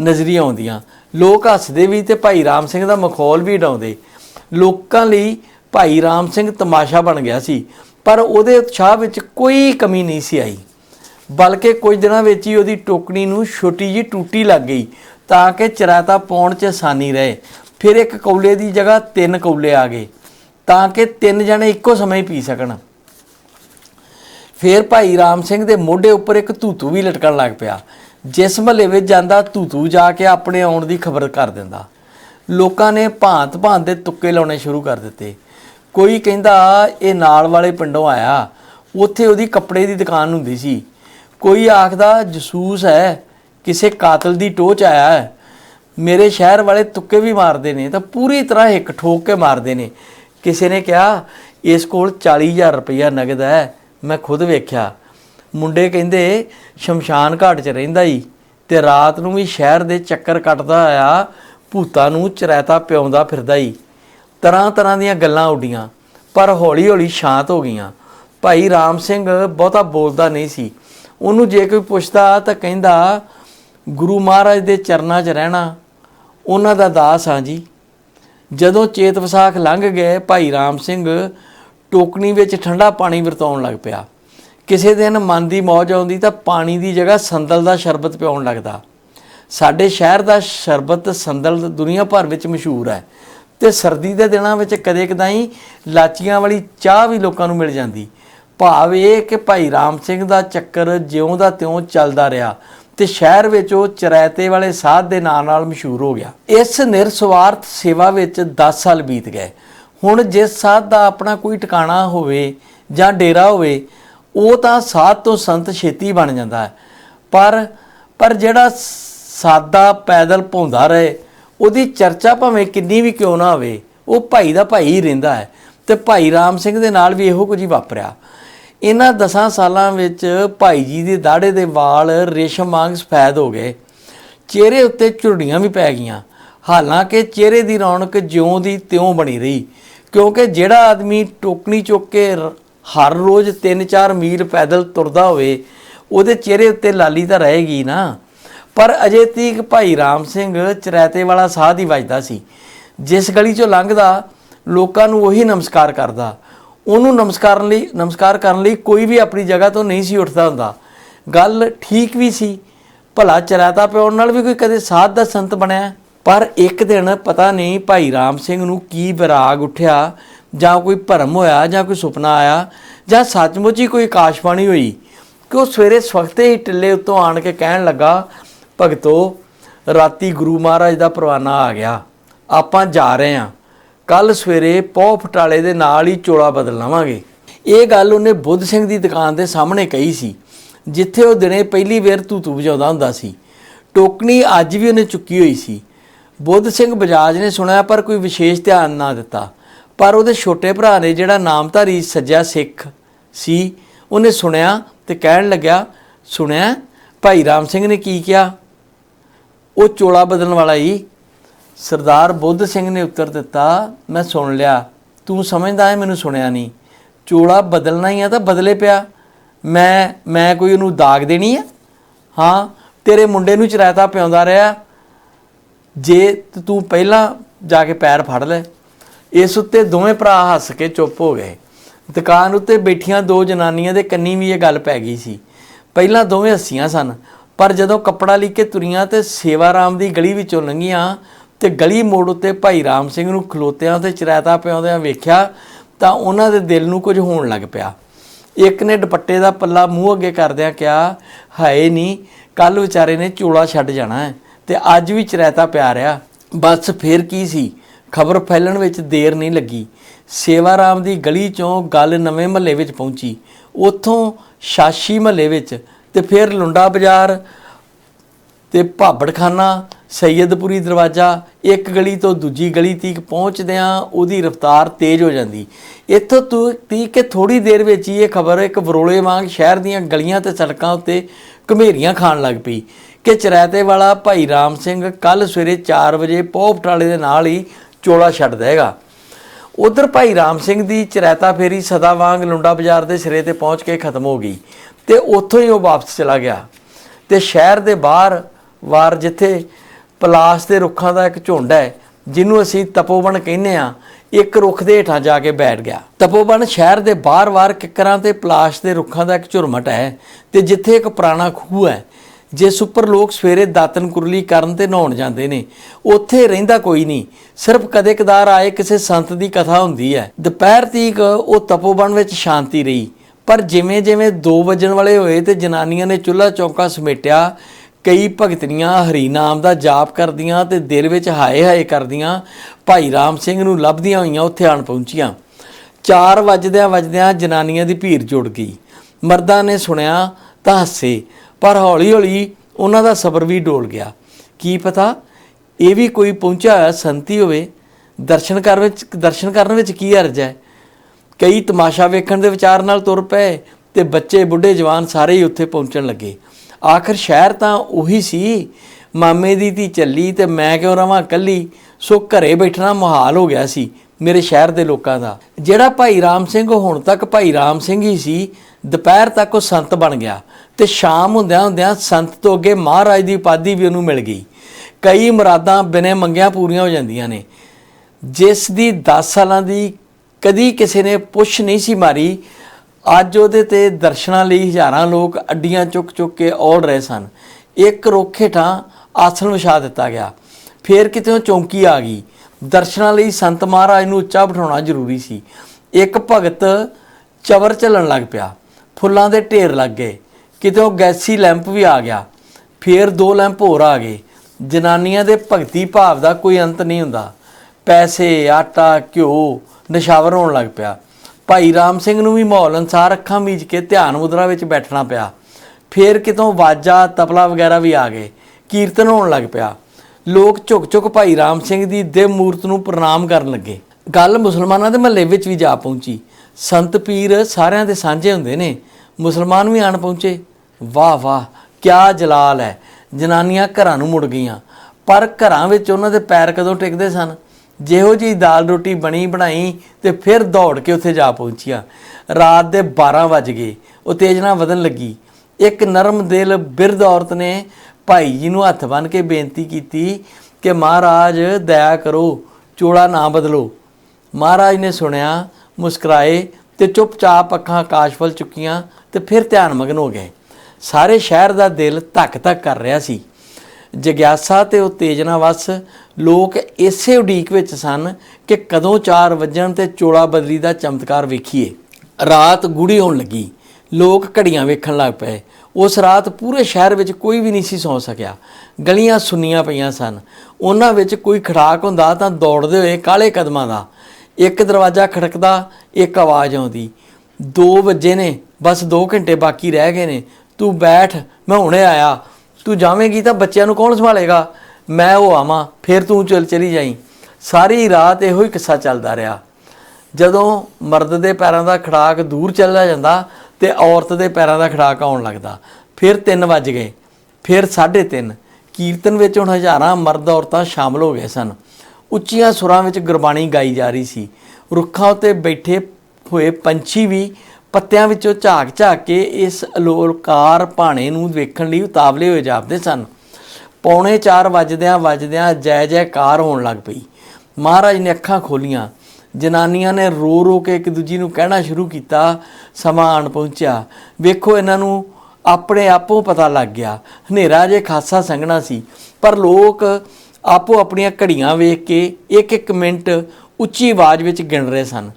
ਨਜ਼ਰੀਆਂ ਆਉਂਦੀਆਂ। ਲੋਕ ਹੱਸਦੇ ਵੀ ਤੇ ਭਾਈ ਰਾਮ ਸਿੰਘ ਦਾ ਮਖੌਲ ਵੀ ਉਡਾਉਂਦੇ। ਲੋਕਾਂ ਲਈ ਭਾਈ ਰਾਮ ਸਿੰਘ ਤਮਾਸ਼ਾ ਬਣ ਗਿਆ ਸੀ, ਪਰ ਉਹਦੇ ਉਤਸ਼ਾਹ ਵਿੱਚ ਕੋਈ ਕਮੀ ਨਹੀਂ ਸੀ ਆਈ। ਬਲਕਿ ਕੁਝ ਦਿਨਾਂ ਵਿੱਚ ਹੀ ਉਹਦੀ ਟੋਕਣੀ ਨੂੰ ਛੋਟੀ ਜੀ ਟੂਟੀ ਲੱਗ ਗਈ, ਤਾਂ ਕਿ ਚਰਾਤਾ ਪਾਉਣ 'ਚ ਆਸਾਨੀ ਰਹੇ। ਫਿਰ ਇੱਕ ਕੌਲੇ ਦੀ ਜਗ੍ਹਾ ਤਿੰਨ ਕੌਲੇ ਆ ਗਏ, ਤਾਂ ਕਿ ਤਿੰਨ ਜਣੇ ਇੱਕੋ ਸਮੇਂ ਹੀ ਪੀ ਸਕਣ। ਫਿਰ ਭਾਈ ਰਾਮ ਸਿੰਘ ਦੇ ਮੋਢੇ ਉੱਪਰ ਇੱਕ ਧੂਤੂ ਵੀ ਲਟਕਣ ਲੱਗ ਪਿਆ, ਜਿਸ ਮਹੱਲੇ ਵਿੱਚ ਜਾਂਦਾ ਧੂਤੂ ਜਾ ਕੇ ਆਪਣੇ ਆਉਣ ਦੀ ਖਬਰ ਕਰ ਦਿੰਦਾ। ਲੋਕਾਂ ਨੇ ਭਾਂਤ ਭਾਂਤ ਦੇ ਤੁੱਕੇ ਲਾਉਣੇ ਸ਼ੁਰੂ ਕਰ ਦਿੱਤੇ। ਕੋਈ ਕਹਿੰਦਾ, ਇਹ ਨਾਲ ਵਾਲੇ ਪਿੰਡੋਂ ਆਇਆ। ਉੱਥੇ ਉਹਦੀ ਕੱਪੜੇ ਦੀ ਦੁਕਾਨ ਹੁੰਦੀ ਸੀ। ਕੋਈ ਆਖਦਾ, ਜਸੂਸ ਹੈ, ਕਿਸੇ ਕਾਤਲ ਦੀ ਟੋਹ 'ਚ ਆਇਆ ਹੈ। ਮੇਰੇ ਸ਼ਹਿਰ ਵਾਲੇ ਤੁੱਕੇ ਵੀ ਮਾਰਦੇ ਨੇ, ਤਾਂ ਪੂਰੀ ਤਰ੍ਹਾਂ ਇੱਕ ਠੋਕ ਕੇ ਮਾਰਦੇ ਨੇ। ਕਿਸੇ ਨੇ ਕਿਹਾ, ਇਸ ਕੋਲ 40000 ਰੁਪਇਆ ਨਗਦ ਹੈ, ਮੈਂ ਖੁਦ ਵੇਖਿਆ। ਮੁੰਡੇ ਕਹਿੰਦੇ, ਸ਼ਮਸ਼ਾਨ ਘਾਟ 'ਚ ਰਹਿੰਦਾ ਹੀ ਤੇ ਰਾਤ ਨੂੰ ਵੀ ਸ਼ਹਿਰ ਦੇ ਚੱਕਰ ਕੱਟਦਾ ਆਇਆ ਭੂਤਾਂ ਨੂੰ ਚਰੈਤਾ ਪਿਆਉਂਦਾ ਫਿਰਦਾ ਹੀ ਤਰ੍ਹਾਂ ਤਰ੍ਹਾਂ ਦੀਆਂ ਗੱਲਾਂ ਉੱਡੀਆਂ, ਪਰ ਹੌਲੀ ਹੌਲੀ ਸ਼ਾਂਤ ਹੋ ਗਈਆਂ। ਭਾਈ ਰਾਮ ਸਿੰਘ ਬਹੁਤਾ ਬੋਲਦਾ ਨਹੀਂ ਸੀ। ਉਹਨੂੰ ਜੇ ਕੋਈ ਪੁੱਛਦਾ ਤਾਂ ਕਹਿੰਦਾ, ਗੁਰੂ ਮਹਾਰਾਜ ਦੇ ਚਰਨਾਂ 'ਚ ਰਹਿਣਾ, ਉਹਨਾਂ ਦਾ ਦਾਸ ਹਾਂ ਜੀ। ਜਦੋਂ ਚੇਤ ਵਿਸਾਖ ਲੰਘ ਗਏ, ਭਾਈ ਰਾਮ ਸਿੰਘ ਟੋਕਣੀ ਵਿੱਚ ਠੰਡਾ ਪਾਣੀ ਵਰਤਾਉਣ ਲੱਗ ਪਿਆ। ਕਿਸੇ ਦਿਨ ਮਨ ਦੀ ਮੌਜ ਆਉਂਦੀ ਤਾਂ ਪਾਣੀ ਦੀ ਜਗ੍ਹਾ ਸੰਦਲ ਦਾ ਸ਼ਰਬਤ ਪਿਆਉਣ ਲੱਗਦਾ। ਸਾਡੇ ਸ਼ਹਿਰ ਦਾ ਸ਼ਰਬਤ ਸੰਦਲ ਦੁਨੀਆ ਭਰ ਵਿੱਚ ਮਸ਼ਹੂਰ ਹੈ। ਤੇ ਸਰਦੀ ਦੇ ਦਿਨਾਂ ਵਿੱਚ ਕਦੇ ਕਦਾਈ ਲਾਚੀਆਂ ਵਾਲੀ ਚਾਹ ਵੀ ਲੋਕਾਂ ਨੂੰ ਮਿਲ ਜਾਂਦੀ। ਭਾਵ ਇਹ ਕਿ ਭਾਈ ਰਾਮ ਸਿੰਘ ਦਾ ਚੱਕਰ ਜਿਉਂ ਦਾ ਤਿਉਂ ਚੱਲਦਾ ਰਿਹਾ ਤੇ ਸ਼ਹਿਰ ਵਿੱਚ ਉਹ ਚਰੈਤੇ ਵਾਲੇ ਸਾਧ ਦੇ ਨਾਂ ਨਾਲ ਮਸ਼ਹੂਰ ਹੋ ਗਿਆ। ਇਸ ਨਿਰਸਵਾਰਥ ਸੇਵਾ ਵਿੱਚ 10 ਸਾਲ ਬੀਤ ਗਏ। ਹੁਣ ਜਿਸ ਸਾਧ ਦਾ ਆਪਣਾ ਕੋਈ ਟਿਕਾਣਾ ਹੋਵੇ ਜਾਂ ਡੇਰਾ ਹੋਵੇ, ਉਹ ਤਾਂ ਸਾਧ ਤੋਂ ਸੰਤ ਛੇਤੀ ਬਣ ਜਾਂਦਾ ਹੈ। ਪਰ ਪਰ ਜਿਹੜਾ ਸਾਦਾ ਪੈਦਲ ਭੌਂਦਾ ਰਹੇ ਉਹਦੀ ਚਰਚਾ ਭਾਵੇਂ ਕਿੰਨੀ ਵੀ ਕਿਉਂ ਨਾ ਹੋਵੇ, ਉਹ ਭਾਈ ਦਾ ਭਾਈ ਹੀ ਰਹਿੰਦਾ ਹੈ ਤੇ ਭਾਈ ਰਾਮ ਸਿੰਘ ਦੇ ਨਾਲ ਵੀ ਇਹੋ ਕੁਝ ਹੀ ਵਾਪਰਿਆ। ਇਹਨਾਂ ਦਸਾਂ ਸਾਲਾਂ ਵਿੱਚ ਭਾਈ ਜੀ ਦੇ ਦਾੜੇ ਦੇ ਵਾਲ ਰੇਸ਼ਮ ਵਾਂਗ ਸਫੈਦ ਹੋ ਗਏ। ਚਿਹਰੇ ਉੱਤੇ ਝੁਰੜੀਆਂ ਵੀ ਪੈ ਗਈਆਂ। ਹਾਲਾਂਕਿ ਚਿਹਰੇ ਦੀ ਰੌਣਕ ਜਿਉਂ ਦੀ ਤਿਉਂ ਬਣੀ ਰਹੀ, ਕਿਉਂਕਿ ਜਿਹੜਾ ਆਦਮੀ ਟੋਕਣੀ ਚੁੱਕ ਕੇ ਰ- ਹਰ ਰੋਜ਼ 3-4 ਮੀਲ ਪੈਦਲ ਤੁਰਦਾ ਹੋਵੇ, ਉਹਦੇ ਚਿਹਰੇ ਉੱਤੇ ਲਾਲੀ ਤਾਂ ਰਹੇਗੀ ਨਾ। ਪਰ ਅਜੇ ਤੀਕ ਭਾਈ ਰਾਮ ਸਿੰਘ ਚਰੈਤੇ ਵਾਲਾ ਸਾਧ ਹੀ ਵੱਜਦਾ ਸੀ। ਜਿਸ ਗਲੀ ਚੋਂ ਲੰਘਦਾ, ਲੋਕਾਂ ਨੂੰ ਉਹੀ ਨਮਸਕਾਰ ਕਰਦਾ। ਉਹਨੂੰ ਨਮਸਕਾਰਨ ਲਈ, ਨਮਸਕਾਰ ਕਰਨ ਲਈ ਕੋਈ ਵੀ ਆਪਣੀ ਜਗ੍ਹਾ ਤੋਂ ਨਹੀਂ ਸੀ ਉੱਠਦਾ ਹੁੰਦਾ। ਗੱਲ ਠੀਕ ਵੀ ਸੀ। ਭਲਾ ਚਰਾਤਾ ਪਿਉਣ ਨਾਲ ਵੀ ਕੋਈ ਕਦੇ ਸਾਧ ਦਾ ਸੰਤ ਬਣਿਆ। ਪਰ ਇੱਕ ਦਿਨ ਪਤਾ ਨਹੀਂ ਭਾਈ ਰਾਮ ਸਿੰਘ ਨੂੰ ਕੀ ਵਿਰਾਗ ਉੱਠਿਆ, ਜਾਂ ਕੋਈ ਭਰਮ ਹੋਇਆ, ਜਾਂ ਕੋਈ ਸੁਪਨਾ ਆਇਆ, ਜਾਂ ਸੱਚਮੁੱਚ ਹੀ ਕੋਈ ਆਕਾਸ਼ਵਾਣੀ ਹੋਈ। ਕਿ ਉਹ ਸਵੇਰੇ ਸਵਖਤੇ ਹੀ ਟਿੱਲੇ ਉੱਤੋਂ ਆਣ ਕੇ ਕਹਿਣ ਲੱਗਾ ਭਗਤੋ, ਰਾਤੀ ਗੁਰੂ ਮਹਾਰਾਜ ਦਾ ਪ੍ਰਵਾਨਾ ਆ ਗਿਆ। ਆਪਾਂ ਜਾ ਰਹੇ ਹਾਂ। ਕੱਲ ਸਵੇਰੇ ਪੌ ਫਟਾਲੇ ਦੇ ਨਾਲ ਹੀ ਚੋਲਾ ਬਦਲ ਲਵਾਂਗੇ। ਇਹ ਗੱਲ ਉਹਨੇ ਬੁੱਧ ਸਿੰਘ ਦੀ ਦੁਕਾਨ ਦੇ ਸਾਹਮਣੇ ਕਹੀ ਸੀ, ਜਿੱਥੇ ਉਹ ਦਿਨੇ ਪਹਿਲੀ ਵਾਰ ਤੂਤੂ ਵਜਾਉਂਦਾ ਹੁੰਦਾ ਸੀ। ਟੋਕਣੀ ਅੱਜ ਵੀ ਉਹਨੇ ਚੁੱਕੀ ਹੋਈ ਸੀ। ਬੁੱਧ ਸਿੰਘ ਬਜਾਜ ਨੇ ਸੁਣਿਆ, ਪਰ ਕੋਈ ਵਿਸ਼ੇਸ਼ ਧਿਆਨ ਨਾ ਦਿੱਤਾ। ਪਰ ਉਹਦੇ ਛੋਟੇ ਭਰਾ ਨੇ ਜਿਹੜਾ ਨਾਮਧਾਰੀ ਸੱਜਿਆ ਸਿੱਖ ਸੀ, ਉਹਨੇ ਸੁਣਿਆ ਤੇ ਕਹਿਣ ਲੱਗਿਆ, ਸੁਣਿਆ, ਭਾਈ ਰਾਮ ਸਿੰਘ ਨੇ ਕੀ ਕਿਹਾ? ਉਹ ਚੋਲਾ ਬਦਲਣ ਵਾਲਾ ਹੀ। ਸਰਦਾਰ ਬੁੱਧ ਸਿੰਘ ਨੇ ਉੱਤਰ ਦਿੱਤਾ, ਮੈਂ ਸੁਣ ਲਿਆ। ਤੂੰ ਸਮਝਦਾ ਹੈ, ਮੈਨੂੰ ਸੁਣਿਆ ਨਹੀਂ। ਚੋਲਾ ਬਦਲਣਾ ਹੀ ਆ ਤਾਂ ਬਦਲੇ ਪਿਆ। ਮੈਂ ਮੈਂ ਕੋਈ ਉਹਨੂੰ ਦਾਗ ਦੇਣੀ ਆ? ਹਾਂ, ਤੇਰੇ ਮੁੰਡੇ ਨੂੰ ਚਰਾਇਤਾ ਪਿਆਉਂਦਾ ਰਿਹਾ। ਜੇ ਤੂੰ ਪਹਿਲਾਂ ਜਾ ਕੇ ਪੈਰ ਫੜ ਲੈ। ਇਸ ਉੱਤੇ ਦੋਵੇਂ ਭਰਾ ਹੱਸ ਕੇ ਚੁੱਪ ਹੋ ਗਏ। ਦੁਕਾਨ ਉੱਤੇ ਬੈਠੀਆਂ ਦੋ ਜਨਾਨੀਆਂ ਦੇ ਕੰਨੀ ਵੀ ਇਹ ਗੱਲ ਪੈ ਗਈ ਸੀ। ਪਹਿਲਾਂ ਦੋਵੇਂ ਹੱਸੀਆਂ ਸਨ। ਪਰ ਜਦੋਂ ਕੱਪੜਾ ਲਈ ਕੇ ਤੁਰੀਆਂ ਤੇ ਸੇਵਾ ਰਾਮ ਦੀ ਗਲੀ ਵਿੱਚੋਂ ਲੰਘੀਆਂ ਤੇ ਗਲੀ ਮੋੜ ਉੱਤੇ ਭਾਈ ਰਾਮ ਸਿੰਘ ਨੂੰ ਖਲੋਤਿਆਂ ਤੇ ਚਰਾਤਾ ਪਿਆਉਂਦਿਆਂ ਵੇਖਿਆ ਤਾਂ ਉਹਨਾਂ ਦੇ ਦਿਲ ਨੂੰ ਕੁਝ ਹੋਣ ਲੱਗ ਪਿਆ। ਇੱਕ ਨੇ ਦੁਪੱਟੇ ਦਾ ਪੱਲਾ ਮੂੰਹ ਅੱਗੇ ਕਰਦਿਆਂ ਕਿਹਾ, ਹਾਏ ਨਹੀਂ ਕੱਲ ਵਿਚਾਰੇ ਨੇ ਚੋਲਾ ਛੱਡ ਜਾਣਾ ਹੈ ਤੇ ਅੱਜ ਵੀ ਚਰੈਤਾ ਪਿਆ ਰਿਹਾ। ਬਸ ਫੇਰ ਕੀ ਸੀ? ਖਬਰ ਫੈਲਣ ਵਿੱਚ ਦੇਰ ਨਹੀਂ ਲੱਗੀ। ਸੇਵਾ ਰਾਮ ਦੀ ਗਲੀ ਚੋਂ ਗੱਲ ਨਵੇਂ ਮਹੱਲੇ ਵਿੱਚ ਪਹੁੰਚੀ। ਉੱਥੋਂ ਸ਼ਾਸ਼ੀ ਮਹੱਲੇ ਵਿੱਚ ਤੇ ਫਿਰ ਲੁੰਡਾ ਬਾਜ਼ਾਰ ਤੇ ਭਾਬੜਖਾਨਾ, ਸੈਯਦਪੁਰੀ ਦਰਵਾਜ਼ਾ, ਇੱਕ ਗਲੀ ਤੋਂ ਦੂਜੀ ਗਲੀ ਤੀਕ ਪਹੁੰਚਦਿਆਂ ਉਹਦੀ ਰਫ਼ਤਾਰ ਤੇਜ਼ ਹੋ ਜਾਂਦੀ। ਇੱਥੋਂ ਤੂੰ ਤੀ ਕਿ ਥੋੜੀ ਦੇਰ ਵਿੱਚ ਹੀ ਇਹ ਖਬਰ ਇੱਕ ਵਰੋਲੇ ਵਾਂਗ ਸ਼ਹਿਰ ਦੀਆਂ ਗਲੀਆਂ ਤੇ ਸੜਕਾਂ ਉੱਤੇ ਘਮੇਰੀਆਂ ਖਾਣ ਲੱਗ ਪਈ ਕਿ ਚਰੈਤੇ ਵਾਲਾ ਭਾਈ ਰਾਮ ਸਿੰਘ ਕੱਲ ਸਵੇਰੇ 4 ਵਜੇ ਪੋਹ ਪਟਾਲੇ ਦੇ ਨਾਲ ਹੀ ਚੋਲਾ ਛੱਡ ਦੇਗਾ ਉਧਰ ਭਾਈ ਰਾਮ ਸਿੰਘ ਦੀ ਚਰੈਤਾ ਫੇਰੀ ਸਦਾ ਵਾਂਗ ਲੁੰਡਾ ਬਾਜ਼ਾਰ ਦੇ ਸਿਰੇ ਤੇ ਪਹੁੰਚ ਕੇ ਖਤਮ ਹੋ ਗਈ। ਤੇ ਉੱਥੋਂ ਹੀ ਉਹ ਵਾਪਸ ਚਲਾ ਗਿਆ। ਤੇ ਸ਼ਹਿਰ ਦੇ ਬਾਹਰ ਵਾਰ ਜਿੱਥੇ ਪਲਾਸ ਦੇ ਰੁੱਖਾਂ ਦਾ ਇੱਕ ਝੁੰਡ ਹੈ, ਜਿਹਨੂੰ ਅਸੀਂ ਤਪੋਵਨ ਕਹਿੰਦੇ ਆ ਇੱਕ ਰੁੱਖ ਦੇ ਹੇਠਾਂ ਜਾ ਕੇ ਬੈਠ ਗਿਆ। ਤਪੋਵਨ ਸ਼ਹਿਰ ਦੇ ਬਾਹਰ-ਬਾਹਰ ਕਿੱਕਰਾਂ ਤੇ ਪਲਾਸ਼ ਦੇ ਰੁੱਖਾਂ ਦਾ ਇੱਕ ਝੁਰਮਟ ਹੈ ਤੇ ਜਿੱਥੇ ਇੱਕ ਪੁਰਾਣਾ ਖੂਹ ਹੈ, ਜਿਸ ਉੱਪਰ ਲੋਕ ਸਵੇਰੇ ਦਾਤਨ ਕੁਰਲੀ ਕਰਨ ਤੇ ਨਹਾਉਣ ਜਾਂਦੇ ਨੇ। ਉੱਥੇ ਰਹਿੰਦਾ ਕੋਈ ਨਹੀਂ, ਸਿਰਫ ਕਦੇ-ਕਦਾਰ ਆਏ ਕਿਸੇ ਸੰਤ ਦੀ ਕਥਾ ਹੁੰਦੀ ਹੈ। ਦੁਪਹਿਰ ਤੀਕ ਉਹ ਤਪੋਵਨ ਵਿੱਚ ਸ਼ਾਂਤੀ ਰਹੀ। ਪਰ ਜਿਵੇਂ-ਜਿਵੇਂ 2 ਵਜਣ ਵਾਲੇ ਹੋਏ ਤੇ ਜਨਾਨੀਆਂ ਨੇ ਚੁੱਲ੍ਹਾ ਚੌਂਕਾ ਸਮੇਟਿਆ, ਕਈ ਭਗਤਨੀਆਂ ਹਰੀ ਨਾਮ ਦਾ ਜਾਪ ਕਰਦੀਆਂ ਤੇ ਦਿਲ ਵਿੱਚ ਹਾਏ ਹਾਏ ਕਰਦੀਆਂ, ਭਾਈ ਰਾਮ ਸਿੰਘ ਨੂੰ ਲੱਭਦੀਆਂ ਹੋਈਆਂ ਉੱਥੇ ਆਣ ਪਹੁੰਚੀਆਂ। 4 ਵਜਦਿਆਂ ਵਜਦਿਆਂ ਜਨਾਨੀਆਂ ਦੀ ਭੀੜ ਜੁੜ ਗਈ। ਮਰਦਾਂ ਨੇ ਸੁਣਿਆ ਤਾਂ ਹੱਸੇ, ਪਰ ਹੌਲੀ-ਹੌਲੀ ਉਹਨਾਂ ਦਾ ਸਬਰ ਵੀ ਡੋਲ ਗਿਆ। ਕੀ ਪਤਾ ਇਹ ਵੀ ਕੋਈ ਪਹੁੰਚਿਆ ਹੋਇਆ ਸੰਤੀ ਹੋਵੇ। ਦਰਸ਼ਨ ਕਰਨ ਵਿੱਚ, ਦਰਸ਼ਨ ਕਰਨ ਵਿੱਚ ਕੀ ਅਰਜ਼ ਹੈ? ਕਈ ਤਮਾਸ਼ਾ ਵੇਖਣ ਦੇ ਵਿਚਾਰ ਨਾਲ ਤੁਰ ਪਏ ਤੇ ਬੱਚੇ, ਬੁੱਢੇ, ਜਵਾਨ ਸਾਰੇ ਹੀ ਉੱਥੇ ਪਹੁੰਚਣ ਲੱਗੇ। ਆਖਰ ਸ਼ਹਿਰ ਤਾਂ ਉਹੀ ਸੀ, ਮਾਮੇ ਦੀ ਧੀ ਚੱਲੀ ਤੇ ਮੈਂ ਕਿਉਂ ਰਵਾਂ ਕੱਲੀ? ਸੋ ਘਰੇ ਬੈਠਣਾ ਮੁਹਾਲ ਹੋ ਗਿਆ ਸੀ ਮੇਰੇ ਸ਼ਹਿਰ ਦੇ ਲੋਕਾਂ ਦਾ। ਜਿਹੜਾ ਭਾਈ ਰਾਮ ਸਿੰਘ ਹੁਣ ਤੱਕ ਭਾਈ ਰਾਮ ਸਿੰਘ ਹੀ ਸੀ, ਦੁਪਹਿਰ ਤੱਕ ਉਹ ਸੰਤ ਬਣ ਗਿਆ ਤੇ ਸ਼ਾਮ ਹੁੰਦਿਆਂ ਹੁੰਦਿਆਂ ਸੰਤ ਤੋਂ ਅੱਗੇ ਮਹਾਰਾਜ ਦੀ ਉਪਾਧੀ ਵੀ ਉਹਨੂੰ ਮਿਲ ਗਈ। ਕਈ ਮੁਰਾਦਾਂ ਬਿਨਾਂ ਮੰਗਿਆਂ ਪੂਰੀਆਂ ਹੋ ਜਾਂਦੀਆਂ ਨੇ। ਜਿਸ ਦੀ 10 ਸਾਲਾਂ ਦੀ ਕਦੀ ਕਿਸੇ ਨੇ ਪੁੱਛ ਨਹੀਂ ਸੀ ਮਾਰੀ। ਅੱਜ ਉਹਦੇ ਤੇ ਦਰਸ਼ਨਾਂ ਲਈ ਹਜ਼ਾਰਾਂ ਲੋਕ ਅੱਡੀਆਂ ਚੁੱਕ ਚੁੱਕ ਕੇ ਔੜ ਰਹੇ ਸਨ। ਇੱਕ ਰੁੱਖ ਹੇਠਾਂ ਆਸਣ ਵਿਛਾ ਦਿੱਤਾ ਗਿਆ। ਫੇਰ ਕਿਤੇੋਂ ਚੌਂਕੀ ਆ ਗਈ। ਦਰਸ਼ਨਾਂ ਲਈ ਸੰਤ ਮਹਾਰਾਜ ਨੂੰ ਉੱਚਾ ਬਿਠਾਉਣਾ ਜ਼ਰੂਰੀ ਸੀ। ਇੱਕ ਭਗਤ ਚਵਰ ਚੱਲਣ ਲੱਗ ਪਿਆ। ਫੁੱਲਾਂ ਦੇ ਢੇਰ ਲੱਗ ਗਏ। ਕਿਤੇੋਂ ਗੈਸੀ ਲੈਂਪ ਵੀ ਆ ਗਿਆ। ਫੇਰ ਦੋ ਲੈਂਪ ਹੋਰ ਆ ਗਏ। ਜਨਾਨੀਆਂ ਦੇ ਭਗਤੀ ਭਾਵ ਦਾ ਕੋਈ ਅੰਤ ਨਹੀਂ ਹੁੰਦਾ। ਪੈਸੇ, ਆਟਾ, ਘਿਓ ਨਿਸ਼ਾਵਰ ਹੋਣ ਲੱਗ ਪਿਆ। ਭਾਈ ਰਾਮ ਸਿੰਘ ਨੂੰ ਵੀ ਮਾਹੌਲ ਅਨਸਾਰ ਅੱਖਾਂ ਮੀਚ ਕੇ ਧਿਆਨ ਮੁਦਰਾ ਵਿੱਚ ਬੈਠਣਾ ਪਿਆ। ਫੇਰ ਕਿਤੋਂ ਵਾਜਾ ਤਬਲਾ ਵਗੈਰਾ ਵੀ ਆ ਗਏ। ਕੀਰਤਨ ਹੋਣ ਲੱਗ ਪਿਆ। ਲੋਕ ਝੁਕ ਝੁਕ ਭਾਈ ਰਾਮ ਸਿੰਘ ਦੀ ਦੇਵ ਮੂਰਤ ਨੂੰ ਪ੍ਰਣਾਮ ਕਰਨ ਲੱਗੇ। ਗੱਲ ਮੁਸਲਮਾਨਾਂ ਦੇ ਮਹੱਲੇ ਵਿੱਚ ਵੀ ਜਾ ਪਹੁੰਚੀ। ਸੰਤ ਪੀਰ ਸਾਰਿਆਂ ਦੇ ਸਾਂਝੇ ਹੁੰਦੇ ਨੇ। ਮੁਸਲਮਾਨ ਵੀ ਆਣ ਪਹੁੰਚੇ। ਵਾਹ ਵਾਹ, ਕਿਆ ਜਲਾਲ ਹੈ। ਜਨਾਨੀਆਂ ਘਰਾਂ ਨੂੰ ਮੁੜ ਗਈਆਂ। ਪਰ ਘਰਾਂ ਵਿੱਚ ਉਹਨਾਂ ਦੇ ਪੈਰ ਕਦੋਂ ਟਿਕਦੇ ਸਨ? ਜਿਹੋ ਜੀ ਦਾਲ ਰੋਟੀ ਬਣੀ ਬਣਾਈ ਤੇ ਫਿਰ ਦੌੜ ਕੇ ਉੱਥੇ ਜਾ ਪਹੁੰਚੀਆਂ। ਰਾਤ ਦੇ 12 ਵਜ ਗਏ। ਉਤੇਜਨਾ ਵਧਣ ਲੱਗੀ। ਇੱਕ ਨਰਮ ਦਿਲ ਬਿਰਧ ਔਰਤ ਨੇ ਭਾਈ ਜੀ ਨੂੰ ਹੱਥ ਬੰਨ ਕੇ ਬੇਨਤੀ ਕੀਤੀ ਕਿ ਮਹਾਰਾਜ, ਦਇਆ ਕਰੋ, ਚੋਲਾ ਨਾ ਬਦਲੋ। ਮਹਾਰਾਜ ਨੇ ਸੁਣਿਆ, ਮੁਸਕਰਾਏ ਤੇ ਚੁੱਪਚਾਪ ਅੱਖਾਂ ਆਕਾਸ਼ ਵੱਲ ਚੁੱਕੀਆਂ ਤੇ ਫਿਰ ਧਿਆਨ ਮਗਨ ਹੋ ਗਏ। ਸਾਰੇ ਸ਼ਹਿਰ ਦਾ ਦਿਲ ਧੱਕ ਧੱਕ ਕਰ ਰਿਹਾ ਸੀ। ਜਗਿਆਸਾ ਤੇ ਉਤੇਜਨਾ ਵਸ। ਲੋਕ ਇਸੇ ਉਡੀਕ ਵਿੱਚ ਸਨ ਕਿ ਕਦੋਂ 4 ਵਜਣ ਤੇ ਚੋਲਾ ਬਦਲੀ ਦਾ ਚਮਤਕਾਰ ਵੇਖੀਏ। ਰਾਤ ਗੂੜੀ ਹੋਣ ਲੱਗੀ। ਲੋਕ ਘੜੀਆਂ ਵੇਖਣ ਲੱਗ ਪਏ। ਉਸ ਰਾਤ ਪੂਰੇ ਸ਼ਹਿਰ ਵਿੱਚ ਕੋਈ ਵੀ ਨਹੀਂ ਸੀ ਸੌ ਸਕਿਆ। ਗਲੀਆਂ ਸੁੰਨੀਆਂ ਪਈਆਂ ਸਨ। ਉਹਨਾਂ ਵਿੱਚ ਕੋਈ ਖੜਾਕ ਹੁੰਦਾ ਤਾਂ ਦੌੜਦੇ ਹੋਏ ਕਾਲੇ ਕਦਮਾਂ ਦਾ। ਇੱਕ ਦਰਵਾਜ਼ਾ ਖੜਕਦਾ, ਇੱਕ ਆਵਾਜ਼ ਆਉਂਦੀ। 2 ਵਜੇ ਨੇ, ਬਸ 2 ਘੰਟੇ ਬਾਕੀ ਰਹਿ ਗਏ ਨੇ। ਤੂੰ ਬੈਠ, ਮੈਂ ਹੁਣੇ ਆਇਆ। ਤੂੰ ਜਾਵੇਂਗੀ ਤਾਂ ਬੱਚਿਆਂ ਨੂੰ ਕੌਣ ਸੰਭਾਲੇਗਾ? ਮੈਂ ਉਹ ਆਵਾਂ, ਫਿਰ ਤੂੰ ਚਲ ਚਲੀ ਜਾਈ। ਸਾਰੀ ਰਾਤ ਇਹੋ ਹੀ ਕਿੱਸਾ ਚੱਲਦਾ ਰਿਹਾ। ਜਦੋਂ ਮਰਦ ਦੇ ਪੈਰਾਂ ਦਾ ਖੜਾਕ ਦੂਰ ਚੱਲਦਾ ਜਾਂਦਾ ਤੇ ਔਰਤ ਦੇ ਪੈਰਾਂ ਦਾ ਖੜਾਕ ਆਉਣ ਲੱਗਦਾ, ਫਿਰ 3 ਵੱਜ ਗਏ। ਫਿਰ 3:30 ਕੀਰਤਨ ਵਿੱਚ ਹੁਣ ਹਜ਼ਾਰਾਂ ਮਰਦ ਔਰਤਾਂ ਸ਼ਾਮਲ ਹੋ ਗਏ ਸਨ। ਉੱਚੀਆਂ ਸੁਰਾਂ ਵਿੱਚ ਗੁਰਬਾਣੀ ਗਾਈ ਜਾ ਰਹੀ ਸੀ। ਰੁੱਖਾਂ ਉੱਤੇ ਬੈਠੇ ਹੋਏ ਪੰਛੀ ਵੀ ਪੱਤਿਆਂ ਵਿੱਚੋਂ ਝਾਕ ਝਾਕ ਕੇ ਇਸ ਅਲੋਕਾਰ ਭਾਣੇ ਨੂੰ ਵੇਖਣ ਲਈ ਉਤਾਵਲੇ ਹੋਏ ਜਾਪਦੇ ਸਨ। ਪੌਣੇ 4 ਵੱਜਦਿਆਂ ਵੱਜਦਿਆਂ ਜੈ ਜੈਕਾਰ ਹੋਣ ਲੱਗ ਪਈ। ਮਹਾਰਾਜ ਨੇ ਅੱਖਾਂ ਖੋਲੀਆਂ। ਜਨਾਨੀਆਂ ਨੇ ਰੋ ਰੋ ਕੇ ਇੱਕ ਦੂਜੀ ਨੂੰ ਕਹਿਣਾ ਸ਼ੁਰੂ ਕੀਤਾ। ਸਮਾਂ ਆਣ ਪਹੁੰਚਿਆ। ਵੇਖੋ, ਇਹਨਾਂ ਨੂੰ ਆਪਣੇ ਆਪੋਂ ਪਤਾ ਲੱਗ ਗਿਆ। ਹਨੇਰਾ ਜੇ ਖਾਸਾ ਸੰਘਣਾ ਸੀ, ਪਰ ਲੋਕ ਆਪੋ ਆਪਣੀਆਂ ਘੜੀਆਂ ਵੇਖ ਕੇ ਇੱਕ ਇੱਕ ਮਿੰਟ ਉੱਚੀ ਆਵਾਜ਼ ਵਿੱਚ ਗਿਣ ਰਹੇ ਸਨ।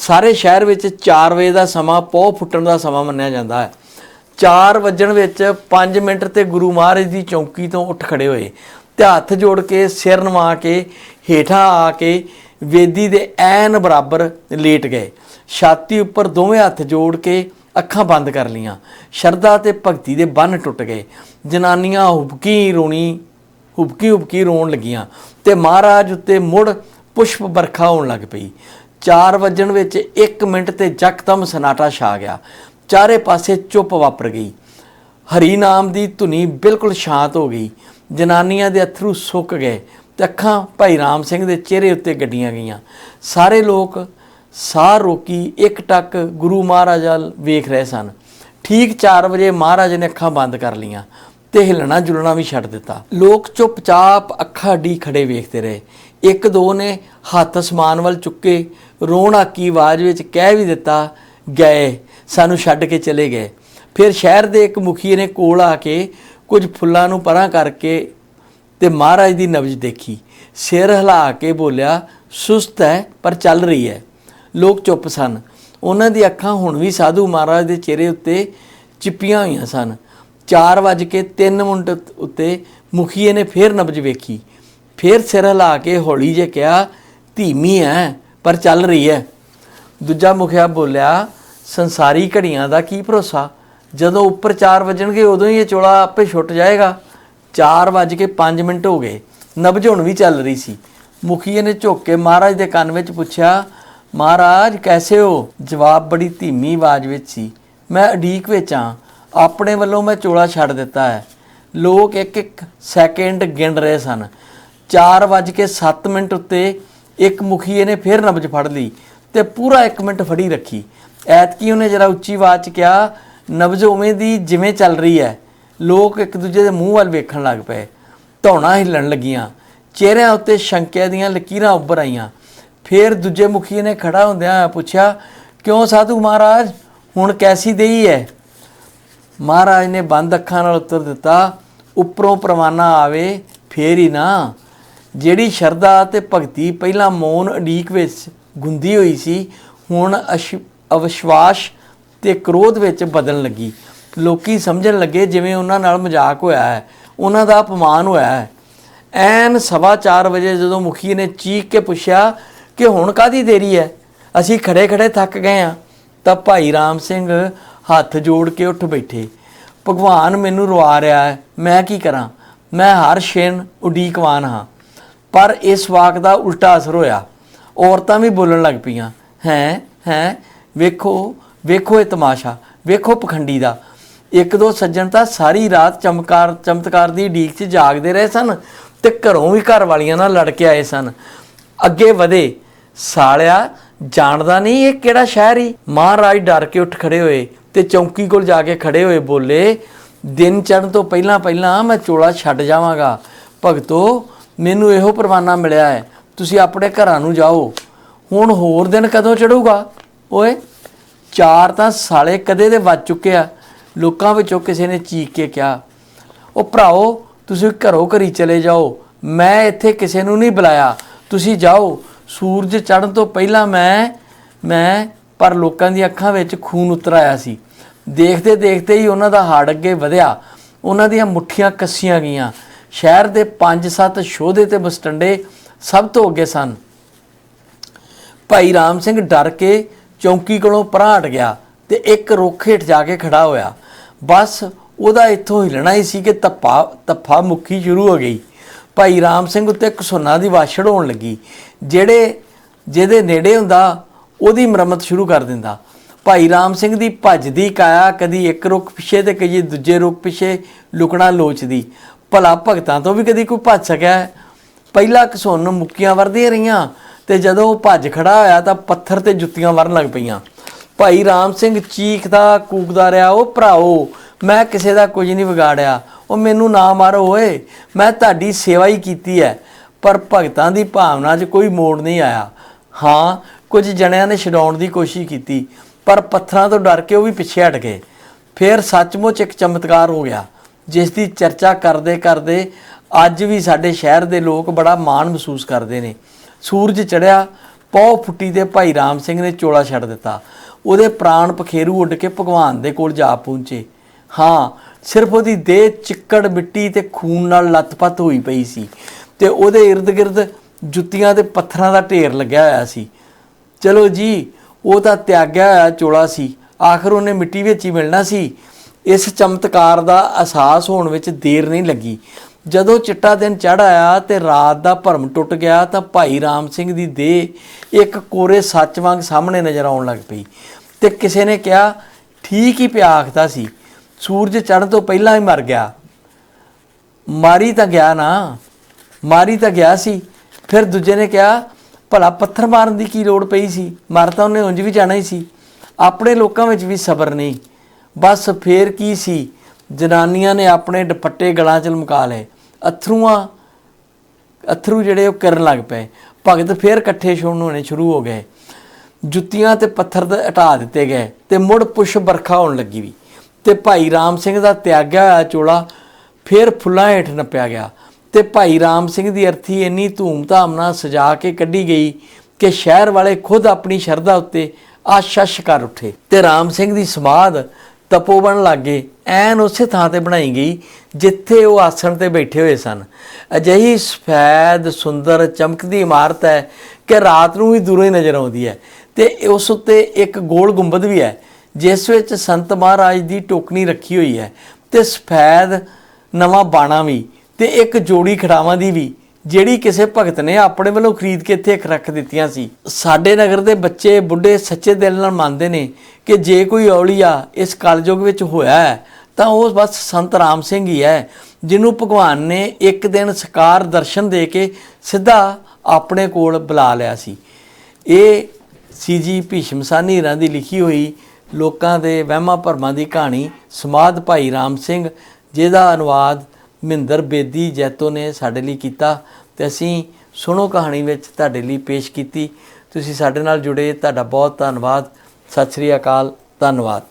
ਸਾਰੇ ਸ਼ਹਿਰ ਵਿੱਚ 4 ਵਜੇ ਦਾ ਸਮਾਂ ਪੌ ਫੁੱਟਣ ਦਾ ਸਮਾਂ ਮੰਨਿਆ ਜਾਂਦਾ ਹੈ। 4 ਵੱਜਣ ਵਿੱਚ 5 ਮਿੰਟ ਤੇ ਗੁਰੂ ਮਹਾਰਾਜ ਦੀ ਚੌਂਕੀ ਤੋਂ ਉੱਠ ਖੜੇ ਹੋਏ। ਤੇ ਹੱਥ ਜੋੜ ਕੇ, ਸਿਰ ਨਵਾ ਕੇ, ਹੇਠਾਂ ਆ ਕੇ ਵੇਦੀ ਦੇ ਐਨ ਬਰਾਬਰ ਲੇਟ ਗਏ। ਛਾਤੀ ਉੱਪਰ ਦੋਵੇਂ ਹੱਥ ਜੋੜ ਕੇ ਅੱਖਾਂ ਬੰਦ ਕਰ ਲੀਆਂ ਸ਼ਰਧਾ ਤੇ ਭਗਤੀ ਦੇ ਬੰਨ ਟੁੱਟ ਗਏ। ਜਨਾਨੀਆਂ ਹੁਬਕੀ ਰੋਣੀ, ਹੁਬਕੀ ਹੁਬਕੀ ਰੋਣ ਲੱਗੀਆਂ ਤੇ ਮਹਾਰਾਜ ਉੱਤੇ ਮੁੜ ਪੁਸ਼ਪ ਵਰਖਾ ਹੋਣ ਲੱਗ ਪਈ। 4 ਵਜਣ ਵਿੱਚ 1 ਮਿੰਟ ਤੇ ਜਕਦਮ ਸਨਾਟਾ ਛਾ ਗਿਆ। ਚਾਰੇ ਪਾਸੇ ਚੁੱਪ ਵਾਪਰ ਗਈ। ਹਰੀ ਨਾਮ ਦੀ ਧੁਨੀ ਬਿਲਕੁਲ ਸ਼ਾਂਤ ਹੋ ਗਈ। ਜਨਾਨੀਆਂ ਦੇ ਅਥਰੂ ਸੁੱਕ ਗਏ ਤੇ ਅੱਖਾਂ ਭਾਈ ਰਾਮ ਸਿੰਘ ਦੇ ਚਿਹਰੇ ਉੱਤੇ ਗੱਡੀਆਂ ਗਈਆਂ। ਸਾਰੇ ਲੋਕ ਸਾਹ ਰੋਕੀ ਇੱਕ ਟੱਕ ਗੁਰੂ ਮਹਾਰਾਜ ਵੱਲ ਵੇਖ ਰਹੇ ਸਨ। ਠੀਕ 4 ਵਜੇ ਮਹਾਰਾਜ ਨੇ ਅੱਖਾਂ ਬੰਦ ਕਰ ਲੀਆਂ ਤੇ ਹਿਲਣਾ ਜੁਲਣਾ ਵੀ ਛੱਡ ਦਿੱਤਾ। ਲੋਕ ਚੁੱਪਚਾਪ ਅੱਖਾਂ ਢੀ ਖੜੇ ਵੇਖਦੇ ਰਹੇ। ਇੱਕ ਦੋ ਨੇ ਹੱਥ ਅਸਮਾਨ ਵੱਲ ਚੁੱਕੇ। ਰੋਣ ਆਕੀ ਆਵਾਜ਼ ਵਿੱਚ ਕਹਿ ਵੀ ਦਿੱਤਾ, ਗਏ, ਸਾਨੂੰ ਛੱਡ ਕੇ ਚਲੇ ਗਏ। ਫਿਰ ਸ਼ਹਿਰ ਦੇ ਇੱਕ ਮੁਖੀ ਨੇ ਕੋਲ ਆ ਕੇ ਕੁਝ ਫੁੱਲਾਂ ਨੂੰ ਪਰਾਂ ਕਰਕੇ ਤੇ ਮਹਾਰਾਜ ਦੀ ਨਬਜ ਦੇਖੀ। ਸਿਰ ਹਿਲਾ ਕੇ ਬੋਲਿਆ, ਸੁਸਤ ਹੈ, ਪਰ ਚੱਲ ਰਹੀ ਹੈ। ਲੋਕ ਚੁੱਪ ਸਨ। ਉਹਨਾਂ ਦੀ ਅੱਖਾਂ ਹੁਣ ਵੀ ਸਾਧੂ ਮਹਾਰਾਜ ਦੇ ਚਿਹਰੇ ਉੱਤੇ ਚਿੱਪੀਆਂ ਹੋਈਆਂ ਸਨ। 4 ਵਜ ਕੇ 3 ਮਿੰਟ ਉੱਤੇ ਮੁਖੀਏ ਨੇ ਫੇਰ ਨਬਜ ਵੇਖੀ। ਫੇਰ ਸਿਰ ਹਿਲਾ ਕੇ ਹੌਲੀ ਜੇ ਕਿਹਾ, ਧੀਮੀ ਹੈ ਪਰ ਚੱਲ ਰਹੀ ਹੈ। ਦੂਜਾ ਮੁਖੀਆ ਬੋਲਿਆ, ਸੰਸਾਰੀ ਘੜੀਆਂ ਦਾ ਕੀ ਭਰੋਸਾ? ਜਦੋਂ ਉੱਪਰ 4 ਵਜਣਗੇ, ਉਦੋਂ ਹੀ ਇਹ ਚੋਲਾ ਆਪੇ ਛੁੱਟ ਜਾਏਗਾ। 4 ਵਜ ਕੇ 5 ਮਿੰਟ ਹੋ ਗਏ। ਨਬਜ ਵੀ ਚੱਲ ਰਹੀ ਸੀ। ਮੁਖੀਏ ਨੇ ਝੁੱਕ ਕੇ ਮਹਾਰਾਜ ਦੇ ਕੰਨ ਵਿੱਚ ਪੁੱਛਿਆ, ਮਹਾਰਾਜ, ਕੈਸੇ ਹੋ? ਜਵਾਬ ਬੜੀ ਧੀਮੀ ਆਵਾਜ਼ ਵਿੱਚ ਸੀ, ਮੈਂ ਅਡੀਕ ਵਿੱਚ ਹਾਂ। ਆਪਣੇ ਵੱਲੋਂ ਮੈਂ ਚੋਲਾ ਛੱਡ ਦਿੱਤਾ ਹੈ। ਲੋਕ ਇੱਕ ਇੱਕ ਸੈਕਿੰਡ ਗਿਣ ਰਹੇ ਸਨ। 4 ਵਜ ਕੇ 7 ਮਿੰਟ ਉੱਤੇ ਇੱਕ ਮੁਖੀਏ ਨੇ ਫਿਰ ਨਬਜ ਫੜ ਲਈ ਤੇ ਪੂਰਾ 1 ਮਿੰਟ ਫੜੀ ਰੱਖੀ। ਐਤਕੀ ਉਹਨੇ ਜਰਾ ਉੱਚੀ ਆਵਾਜ਼ 'ਚ ਕਿਹਾ, ਨਬਜ ਉਵੇਂ ਦੀ ਜਿਵੇਂ ਚੱਲ ਰਹੀ ਹੈ ਲੋਕ ਇੱਕ ਦੂਜੇ ਦੇ ਮੂੰਹ ਵੱਲ ਵੇਖਣ ਲੱਗ ਪਏ। ਧੌਣਾ ਹਿੱਲਣ ਲੱਗੀਆਂ, ਚਿਹਰਿਆਂ ਉੱਤੇ ਸ਼ੰਕਿਆ ਦੀਆਂ ਲਕੀਰਾਂ ਉੱਭਰ ਆਈਆਂ। ਫਿਰ ਦੂਜੇ ਮੁਖੀ ਨੇ ਖੜਾ ਹੁੰਦਿਆਂ ਪੁੱਛਿਆ, ਕਿਉਂ ਸਾਧੂ ਮਹਾਰਾਜ, ਹੁਣ ਕੈਸੀ ਦੇਈ ਹੈ ਮਹਾਰਾਜ ਨੇ ਬੰਦ ਅੱਖਾਂ ਨਾਲ ਉੱਤਰ ਦਿੱਤਾ, ਉੱਪਰੋਂ ਪ੍ਰਵਾਨਾ ਆਵੇ, ਫੇਰ ਹੀ ਨਾ। ਜਿਹੜੀ ਸ਼ਰਧਾ ਤੇ ਭਗਤੀ ਪਹਿਲਾਂ ਮੌਨ ਅਡੀਕ ਵਿੱਚ ਗੁੰਦੀ ਹੋਈ ਸੀ, ਹੁਣ ਅਸ਼- ਅਵਿਸ਼ਵਾਸ ਤੇ ਕ੍ਰੋਧ ਵਿੱਚ ਬਦਲਣ ਲੱਗੀ। ਲੋਕੀ ਸਮਝਣ ਲੱਗੇ ਜਿਵੇਂ ਉਹਨਾਂ ਨਾਲ ਮਜ਼ਾਕ ਹੋਇਆ ਹੈ, ਉਹਨਾਂ ਦਾ ਅਪਮਾਨ ਹੋਇਆ ਹੈ। ਐਨ ਸਵਾ ਚਾਰ ਵਜੇ ਜਦੋਂ ਮੁਖੀ ਨੇ ਚੀਕ ਕੇ ਪੁੱਛਿਆ ਕਿ ਹੁਣ ਕਾਦੀ ਦੇਰੀ ਹੈ? ਅਸੀਂ ਖੜੇ ਖੜੇ ਥੱਕ ਗਏ ਆ ਤਾਂ ਭਾਈ ਰਾਮ ਸਿੰਘ ਹੱਥ ਜੋੜ ਕੇ ਉੱਠ ਬੈਠੇ। ਭਗਵਾਨ ਮੈਨੂੰ ਰਵਾ ਰਿਹਾ ਹੈ, ਮੈਂ ਕੀ ਕਰਾਂ? ਮੈਂ ਹਰ ਛਿਨ ਉਡੀਕਵਾਨ ਹਾਂ। ਪਰ ਇਸ ਵਾਕ ਦਾ ਉਲਟਾ ਅਸਰ ਹੋਇਆ। ਔਰਤਾਂ ਵੀ ਬੋਲਣ ਲੱਗ ਪਈਆਂ, ਹੈ ਹੈ, ਵੇਖੋ ਵੇਖੋ ਇਹ ਤਮਾਸ਼ਾ, ਵੇਖੋ ਪਖੰਡੀ ਦਾ। ਇੱਕ ਦੋ ਸੱਜਣ ਤਾਂ ਸਾਰੀ ਰਾਤ ਚਮਕਾਰ, ਚਮਤਕਾਰ ਦੀ ਢੀਕ 'ਚ ਜਾਗਦੇ ਰਹੇ ਸਨ ਤੇ ਘਰੋਂ ਵੀ ਘਰ ਵਾਲੀਆਂ ਨਾਲ ਲੜ ਕੇ ਆਏ ਸਨ। ਅੱਗੇ ਵਧੇ, ਸਾਲਿਆ, ਜਾਣਦਾ ਨਹੀਂ ਇਹ ਕਿਹੜਾ ਸ਼ਹਿਰ ਹੀ ਮਹਾਰਾਜ ਡਰ ਕੇ ਉੱਠ ਖੜੇ ਹੋਏ ਤੇ ਚੌਂਕੀ ਕੋਲ ਜਾ ਕੇ ਖੜੇ ਹੋਏ ਬੋਲੇ, ਦਿਨ ਚੜ੍ਹਨ ਤੋਂ ਪਹਿਲਾਂ ਪਹਿਲਾਂ ਮੈਂ ਚੋਲਾ ਛੱਡ ਜਾਵਾਂਗਾ। ਭਗਤੋ ਮੈਨੂੰ ਇਹੋ ਪਰਵਾਨਾ ਮਿਲਿਆ ਹੈ। ਤੁਸੀਂ ਆਪਣੇ ਘਰਾਂ ਨੂੰ ਜਾਓ। ਹੁਣ ਹੋਰ ਦਿਨ ਕਦੋਂ ਚੜੂਗਾ ਓਏ, ਚਾਰ ਤਾਂ ਸਾਲੇ ਕਦੇ ਦੇ ਵੱਜ ਚੁੱਕੇ ਆ। ਲੋਕਾਂ ਵਿੱਚੋਂ ਕਿਸੇ ਨੇ ਚੀਕ ਕੇ ਕਿਹਾ ਉਹ ਭਰਾਓ, ਤੁਸੀਂ ਘਰੋਂ ਘਰੀ ਚਲੇ ਜਾਓ। ਮੈਂ ਇੱਥੇ ਕਿਸੇ ਨੂੰ ਨਹੀਂ ਬੁਲਾਇਆ। ਤੁਸੀਂ ਜਾਓ। ਸੂਰਜ ਚੜ੍ਹਨ ਤੋਂ ਪਹਿਲਾਂ ਮੈਂ ਮੈਂ ਪਰ ਲੋਕਾਂ ਦੀਆਂ ਅੱਖਾਂ ਵਿੱਚ ਖੂਨ ਉਤਰ ਆਇਆ ਸੀ। ਦੇਖਦੇ ਦੇਖਦੇ ਹੀ ਉਹਨਾਂ ਦਾ ਹਾੜ ਅੱਗੇ ਵਧਿਆ। ਉਹਨਾਂ ਦੀਆਂ ਮੁੱਠੀਆਂ ਕੱਸੀਆਂ ਗਈਆਂ। ਸ਼ਹਿਰ ਦੇ 5-7 ਸ਼ੋਧੇ ਤੇ ਬਸਟੰਡੇ ਸਭ ਤੋਂ ਅੱਗੇ ਸਨ। ਭਾਈ ਰਾਮ ਸਿੰਘ ਡਰ ਕੇ ਚੌਂਕੀ ਕੋਲੋਂ ਪਰਾਂ ਹਟ ਗਿਆ ਤੇ ਇੱਕ ਰੁੱਖ ਹੇਠ ਜਾ ਕੇ ਖੜਾ ਹੋਇਆ। ਬਸ ਉਹਦਾ ਇੱਥੋਂ ਹਿਲਣਾ ਹੀ ਸੀ ਕਿ ਤੱਫਾ ਤੱਫਾ ਮੁੱਖੀ ਸ਼ੁਰੂ ਹੋ ਗਈ। ਭਾਈ ਰਾਮ ਸਿੰਘ ਉੱਤੇ ਕਸੁੰਨਾ ਦੀ ਵਾਛੜ ਹੋਣ ਲੱਗੀ, ਜਿਹੜੇ, ਜਿਹਦੇ ਨੇੜੇ ਹੁੰਦਾ ਉਹਦੀ ਮੁਰੰਮਤ ਸ਼ੁਰੂ ਕਰ ਦਿੰਦਾ। ਭਾਈ ਰਾਮ ਸਿੰਘ ਦੀ ਭੱਜਦੀ ਕਾਇਆ ਕਦੀ ਇੱਕ ਰੁੱਖ ਪਿੱਛੇ ਤੇ ਕਦੀ ਦੂਜੇ ਰੁੱਖ ਪਿੱਛੇ ਲੁਕਣਾ ਲੋਚਦੀ। ਭਲਾ ਭਗਤਾਂ ਤੋਂ ਵੀ ਕਦੀ ਕੋਈ ਭੱਜ ਸਕਿਆ ਹੈ? ਪਹਿਲਾ ਘਸੁੰਨ ਮੁੱਕੀਆਂ ਵਰਦੀਆਂ ਰਹੀਆਂ ਤੇ ਜਦੋਂ ਉਹ ਭੱਜ ਖੜਾ ਹੋਇਆ ਤਾਂ ਪੱਥਰ ਤੇ ਜੁੱਤੀਆਂ ਵਰਨ ਲੱਗ ਪਈਆਂ। ਭਾਈ ਰਾਮ ਸਿੰਘ ਚੀਖਦਾ ਕੂਕਦਾ ਰਿਹਾ ਉਹ ਭਰਾਓ, ਮੈਂ ਕਿਸੇ ਦਾ ਕੁਝ ਨਹੀਂ ਵਿਗਾੜਿਆ। ਉਹ ਮੈਨੂੰ ਨਾ ਮਾਰੋ ਓਏ, ਮੈਂ ਤੁਹਾਡੀ ਸੇਵਾ ਹੀ ਕੀਤੀ ਹੈ। ਪਰ ਭਗਤਾਂ ਦੀ ਭਾਵਨਾ 'ਚ ਕੋਈ ਮੋੜ ਨਹੀਂ ਆਇਆ। ਹਾਂ, ਕੁਝ ਜਣਿਆਂ ਨੇ ਛਡਾਉਣ ਦੀ ਕੋਸ਼ਿਸ਼ ਕੀਤੀ, ਪਰ ਪੱਥਰਾਂ ਤੋਂ ਡਰ ਕੇ ਉਹ ਵੀ ਪਿੱਛੇ ਹਟ ਗਏ। ਫਿਰ ਸੱਚਮੁੱਚ ਇੱਕ ਚਮਤਕਾਰ ਹੋ ਗਿਆ। ਜਿਸ ਦੀ ਚਰਚਾ ਕਰਦੇ ਕਰਦੇ ਅੱਜ ਵੀ ਸਾਡੇ ਸ਼ਹਿਰ ਦੇ ਲੋਕ ਬੜਾ ਮਾਣ ਮਹਿਸੂਸ ਕਰਦੇ ਨੇ। ਸੂਰਜ ਚੜਿਆ ਪੌ ਫੁੱਟੀ ਤੇ ਭਾਈ ਰਾਮ ਸਿੰਘ ਨੇ ਚੋਲਾ ਛੱਡ ਦਿੱਤਾ। ਉਹਦੇ ਪ੍ਰਾਣ ਪਖੇਰੂ ਉੱਡ ਕੇ ਭਗਵਾਨ ਦੇ ਕੋਲ ਜਾ ਪਹੁੰਚੇ। ਹਾਂ, ਸਿਰਫ ਉਹਦੀ ਦੇਹ ਚਿੱਕੜ ਮਿੱਟੀ ਤੇ ਖੂਨ ਨਾਲ ਲੱਤਪੱਤ ਹੋਈ ਪਈ ਸੀ ਤੇ ਉਹਦੇ ird-gird ਜੁੱਤੀਆਂ ਤੇ ਪੱਥਰਾਂ ਦਾ ਢੇਰ ਲੱਗਿਆ ਹੋਇਆ ਸੀ। ਚਲੋ ਜੀ, ਉਹ ਤਾਂ ਤਿਆਗਿਆ ਹੋਇਆ ਚੋਲਾ ਸੀ। ਆਖਰ ਉਹਨੇ ਮਿੱਟੀ ਵਿੱਚ ਹੀ ਮਿਲਣਾ ਸੀ। ਇਸ ਚਮਤਕਾਰ ਦਾ ਅਹਿਸਾਸ ਹੋਣ ਵਿੱਚ ਦੇਰ ਨਹੀਂ ਲੱਗੀ। ਜਦੋਂ ਚਿੱਟਾ ਦਿਨ ਚੜ ਆਇਆ ਤੇ ਰਾਤ ਦਾ ਭਰਮ ਟੁੱਟ ਗਿਆ ਤਾਂ ਭਾਈ ਰਾਮ ਸਿੰਘ ਦੀ ਦੇਹ ਇੱਕ ਕੋਰੇ ਸੱਚ ਵਾਂਗ ਸਾਹਮਣੇ ਨਜ਼ਰ ਆਉਣ ਲੱਗ ਪਈ ਤੇ ਕਿਸੇ ਨੇ ਕਿਹਾ, ਠੀਕ ਹੀ ਪਿਆ ਆਖਦਾ ਸੀ, ਸੂਰਜ ਚੜ੍ਹਨ ਤੋਂ ਪਹਿਲਾਂ ਹੀ ਮਰ ਗਿਆ। ਮਾਰੀ ਤਾਂ ਗਿਆ ਨਾ, ਮਾਰੀ ਤਾਂ ਗਿਆ ਸੀ। ਫਿਰ ਦੂਜੇ ਨੇ ਕਿਹਾ, ਭਲਾ ਪੱਥਰ ਮਾਰਨ ਦੀ ਕੀ ਲੋੜ ਪਈ ਸੀ? ਮਰ ਤਾਂ ਉਹਨੇ ਉਂਝ ਵੀ ਜਾਣਾ ਹੀ ਸੀ। ਆਪਣੇ ਲੋਕਾਂ ਵਿੱਚ ਵੀ ਸਬਰ ਨਹੀਂ। ਬਸ ਫੇਰ ਕੀ ਸੀ? ਜਨਾਨੀਆਂ ਨੇ ਆਪਣੇ ਦੁਪੱਟੇ ਗਲਾਂ 'ਚ ਲਮਕਾ ਲਏ। ਅਥਰੂਆਂ, ਅਥਰੂ ਜਿਹੜੇ ਉਹ ਕਰਨ ਲੱਗ ਪਏ। ਭਗਤ ਫੇਰ ਇਕੱਠੇ ਛੋਣ ਹੋਣੇ ਸ਼ੁਰੂ ਹੋ ਗਏ। ਜੁੱਤੀਆਂ ਤੇ ਪੱਥਰ ਦੇ, ਹਟਾ ਦਿੱਤੇ ਗਏ ਤੇ ਮੁੜ ਪੁਸ਼ ਬਰਖਾ ਹੋਣ ਲੱਗੀ ਵੀ। ਤੇ ਭਾਈ ਰਾਮ ਸਿੰਘ ਦਾ ਤਿਆਗਿਆ ਹੋਇਆ ਚੋਲਾ ਫੇਰ ਫੁੱਲਾਂ ਹੇਠ ਨੱਪਿਆ ਗਿਆ। ਤੇ ਭਾਈ ਰਾਮ ਸਿੰਘ ਦੀ ਅਰਥੀ ਇੰਨੀ ਧੂਮ-ਧਾਮ ਨਾਲ ਸਜਾ ਕੇ ਕੱਢੀ ਗਈ ਕਿ ਸ਼ਹਿਰ ਵਾਲੇ ਖੁਦ ਆਪਣੀ ਸ਼ਰਧਾ ਉੱਤੇ ਆਸ਼ਸ਼ ਕਰ ਉੱਠੇ। ਤੇ ਰਾਮ ਸਿੰਘ ਦੀ ਸਮਾਧ ਤਪੋਵਨ ਲਾਗੇ। ਐਨ ਉਸੇ ਥਾਂ ਤੇ ਬਣਾਈ ਗਈ, ਜਿੱਥੇ ਉਹ ਆਸਣ ਤੇ ਬੈਠੇ ਹੋਏ ਸਨ। ਅਜਿਹੀ ਸਫੈਦ, ਸੁੰਦਰ, ਚਮਕਦੀ ਇਮਾਰਤ ਹੈ ਕਿ ਰਾਤ ਨੂੰ ਵੀ ਦੂਰੋਂ ਹੀ ਨਜ਼ਰ ਆਉਂਦੀ ਹੈ। ਤੇ ਉਸ ਉੱਤੇ ਇੱਕ ਗੋਲ ਗੁੰਬਦ ਵੀ ਹੈ, ਜਿਸ ਵਿੱਚ ਸੰਤ ਮਹਾਰਾਜ ਦੀ ਟੋਕਨੀ ਰੱਖੀ ਹੋਈ ਹੈ। ਤੇ ਸਫੈਦ ਨਵਾਂ ਬਾਣਾ ਵੀ, ਤੇ ਇੱਕ ਜੋੜੀ ਖੜਾਵਾਂ ਦੀ ਵੀ। ਜਿਹੜੀ ਕਿਸੇ ਭਗਤ ਨੇ ਆਪਣੇ ਵੱਲੋਂ ਖਰੀਦ ਕੇ ਇੱਥੇ ਰੱਖ ਦਿੱਤੀਆਂ ਸੀ। ਸਾਡੇ ਨਗਰ ਦੇ ਬੱਚੇ, ਬੁੱਢੇ ਸੱਚੇ ਦਿਲ ਨਾਲ ਮੰਨਦੇ ਨੇ ਕਿ ਜੇ ਕੋਈ ਔਲੀਆ ਇਸ ਕਲਯੁਗ ਵਿੱਚ ਹੋਇਆ ਹੈ, ਤਾਂ ਉਹ ਬਸ ਸੰਤ ਰਾਮ ਸਿੰਘ ਹੀ ਹੈ, ਜਿਹਨੂੰ ਭਗਵਾਨ ਨੇ ਇੱਕ ਦਿਨ ਸਕਾਰ ਦਰਸ਼ਨ ਦੇ ਕੇ ਸਿੱਧਾ ਆਪਣੇ ਕੋਲ ਬੁਲਾ ਲਿਆ ਸੀ। ਇਹ ਸੀ ਜੀ ਭੀਸ਼ਮ ਸਾਨੀ ਹੀਰਾਂ ਦੀ ਲਿਖੀ ਹੋਈ ਲੋਕਾਂ ਦੇ ਵਹਿਮਾਂ ਭਰਮਾਂ ਦੀ ਕਹਾਣੀ, ਸਮਾਧ ਭਾਈ ਰਾਮ ਸਿੰਘ, ਜਿਹਦਾ ਅਨੁਵਾਦ ਮਹਿੰਦਰ ਬੇਦੀ ਜੈਤੋ ਨੇ ਸਾਡੇ ਲਈ ਕੀਤਾ ਤੇ ਅਸੀਂ ਸੁਣੋ ਕਹਾਣੀ ਵਿੱਚ ਤੁਹਾਡੇ ਲਈ ਪੇਸ਼ ਕੀਤੀ। ਤੁਸੀਂ ਸਾਡੇ ਨਾਲ ਜੁੜੇ, ਤੁਹਾਡਾ ਬਹੁਤ ਧੰਨਵਾਦ। ਸਤਿ ਸ੍ਰੀ ਅਕਾਲ, ਧੰਨਵਾਦ।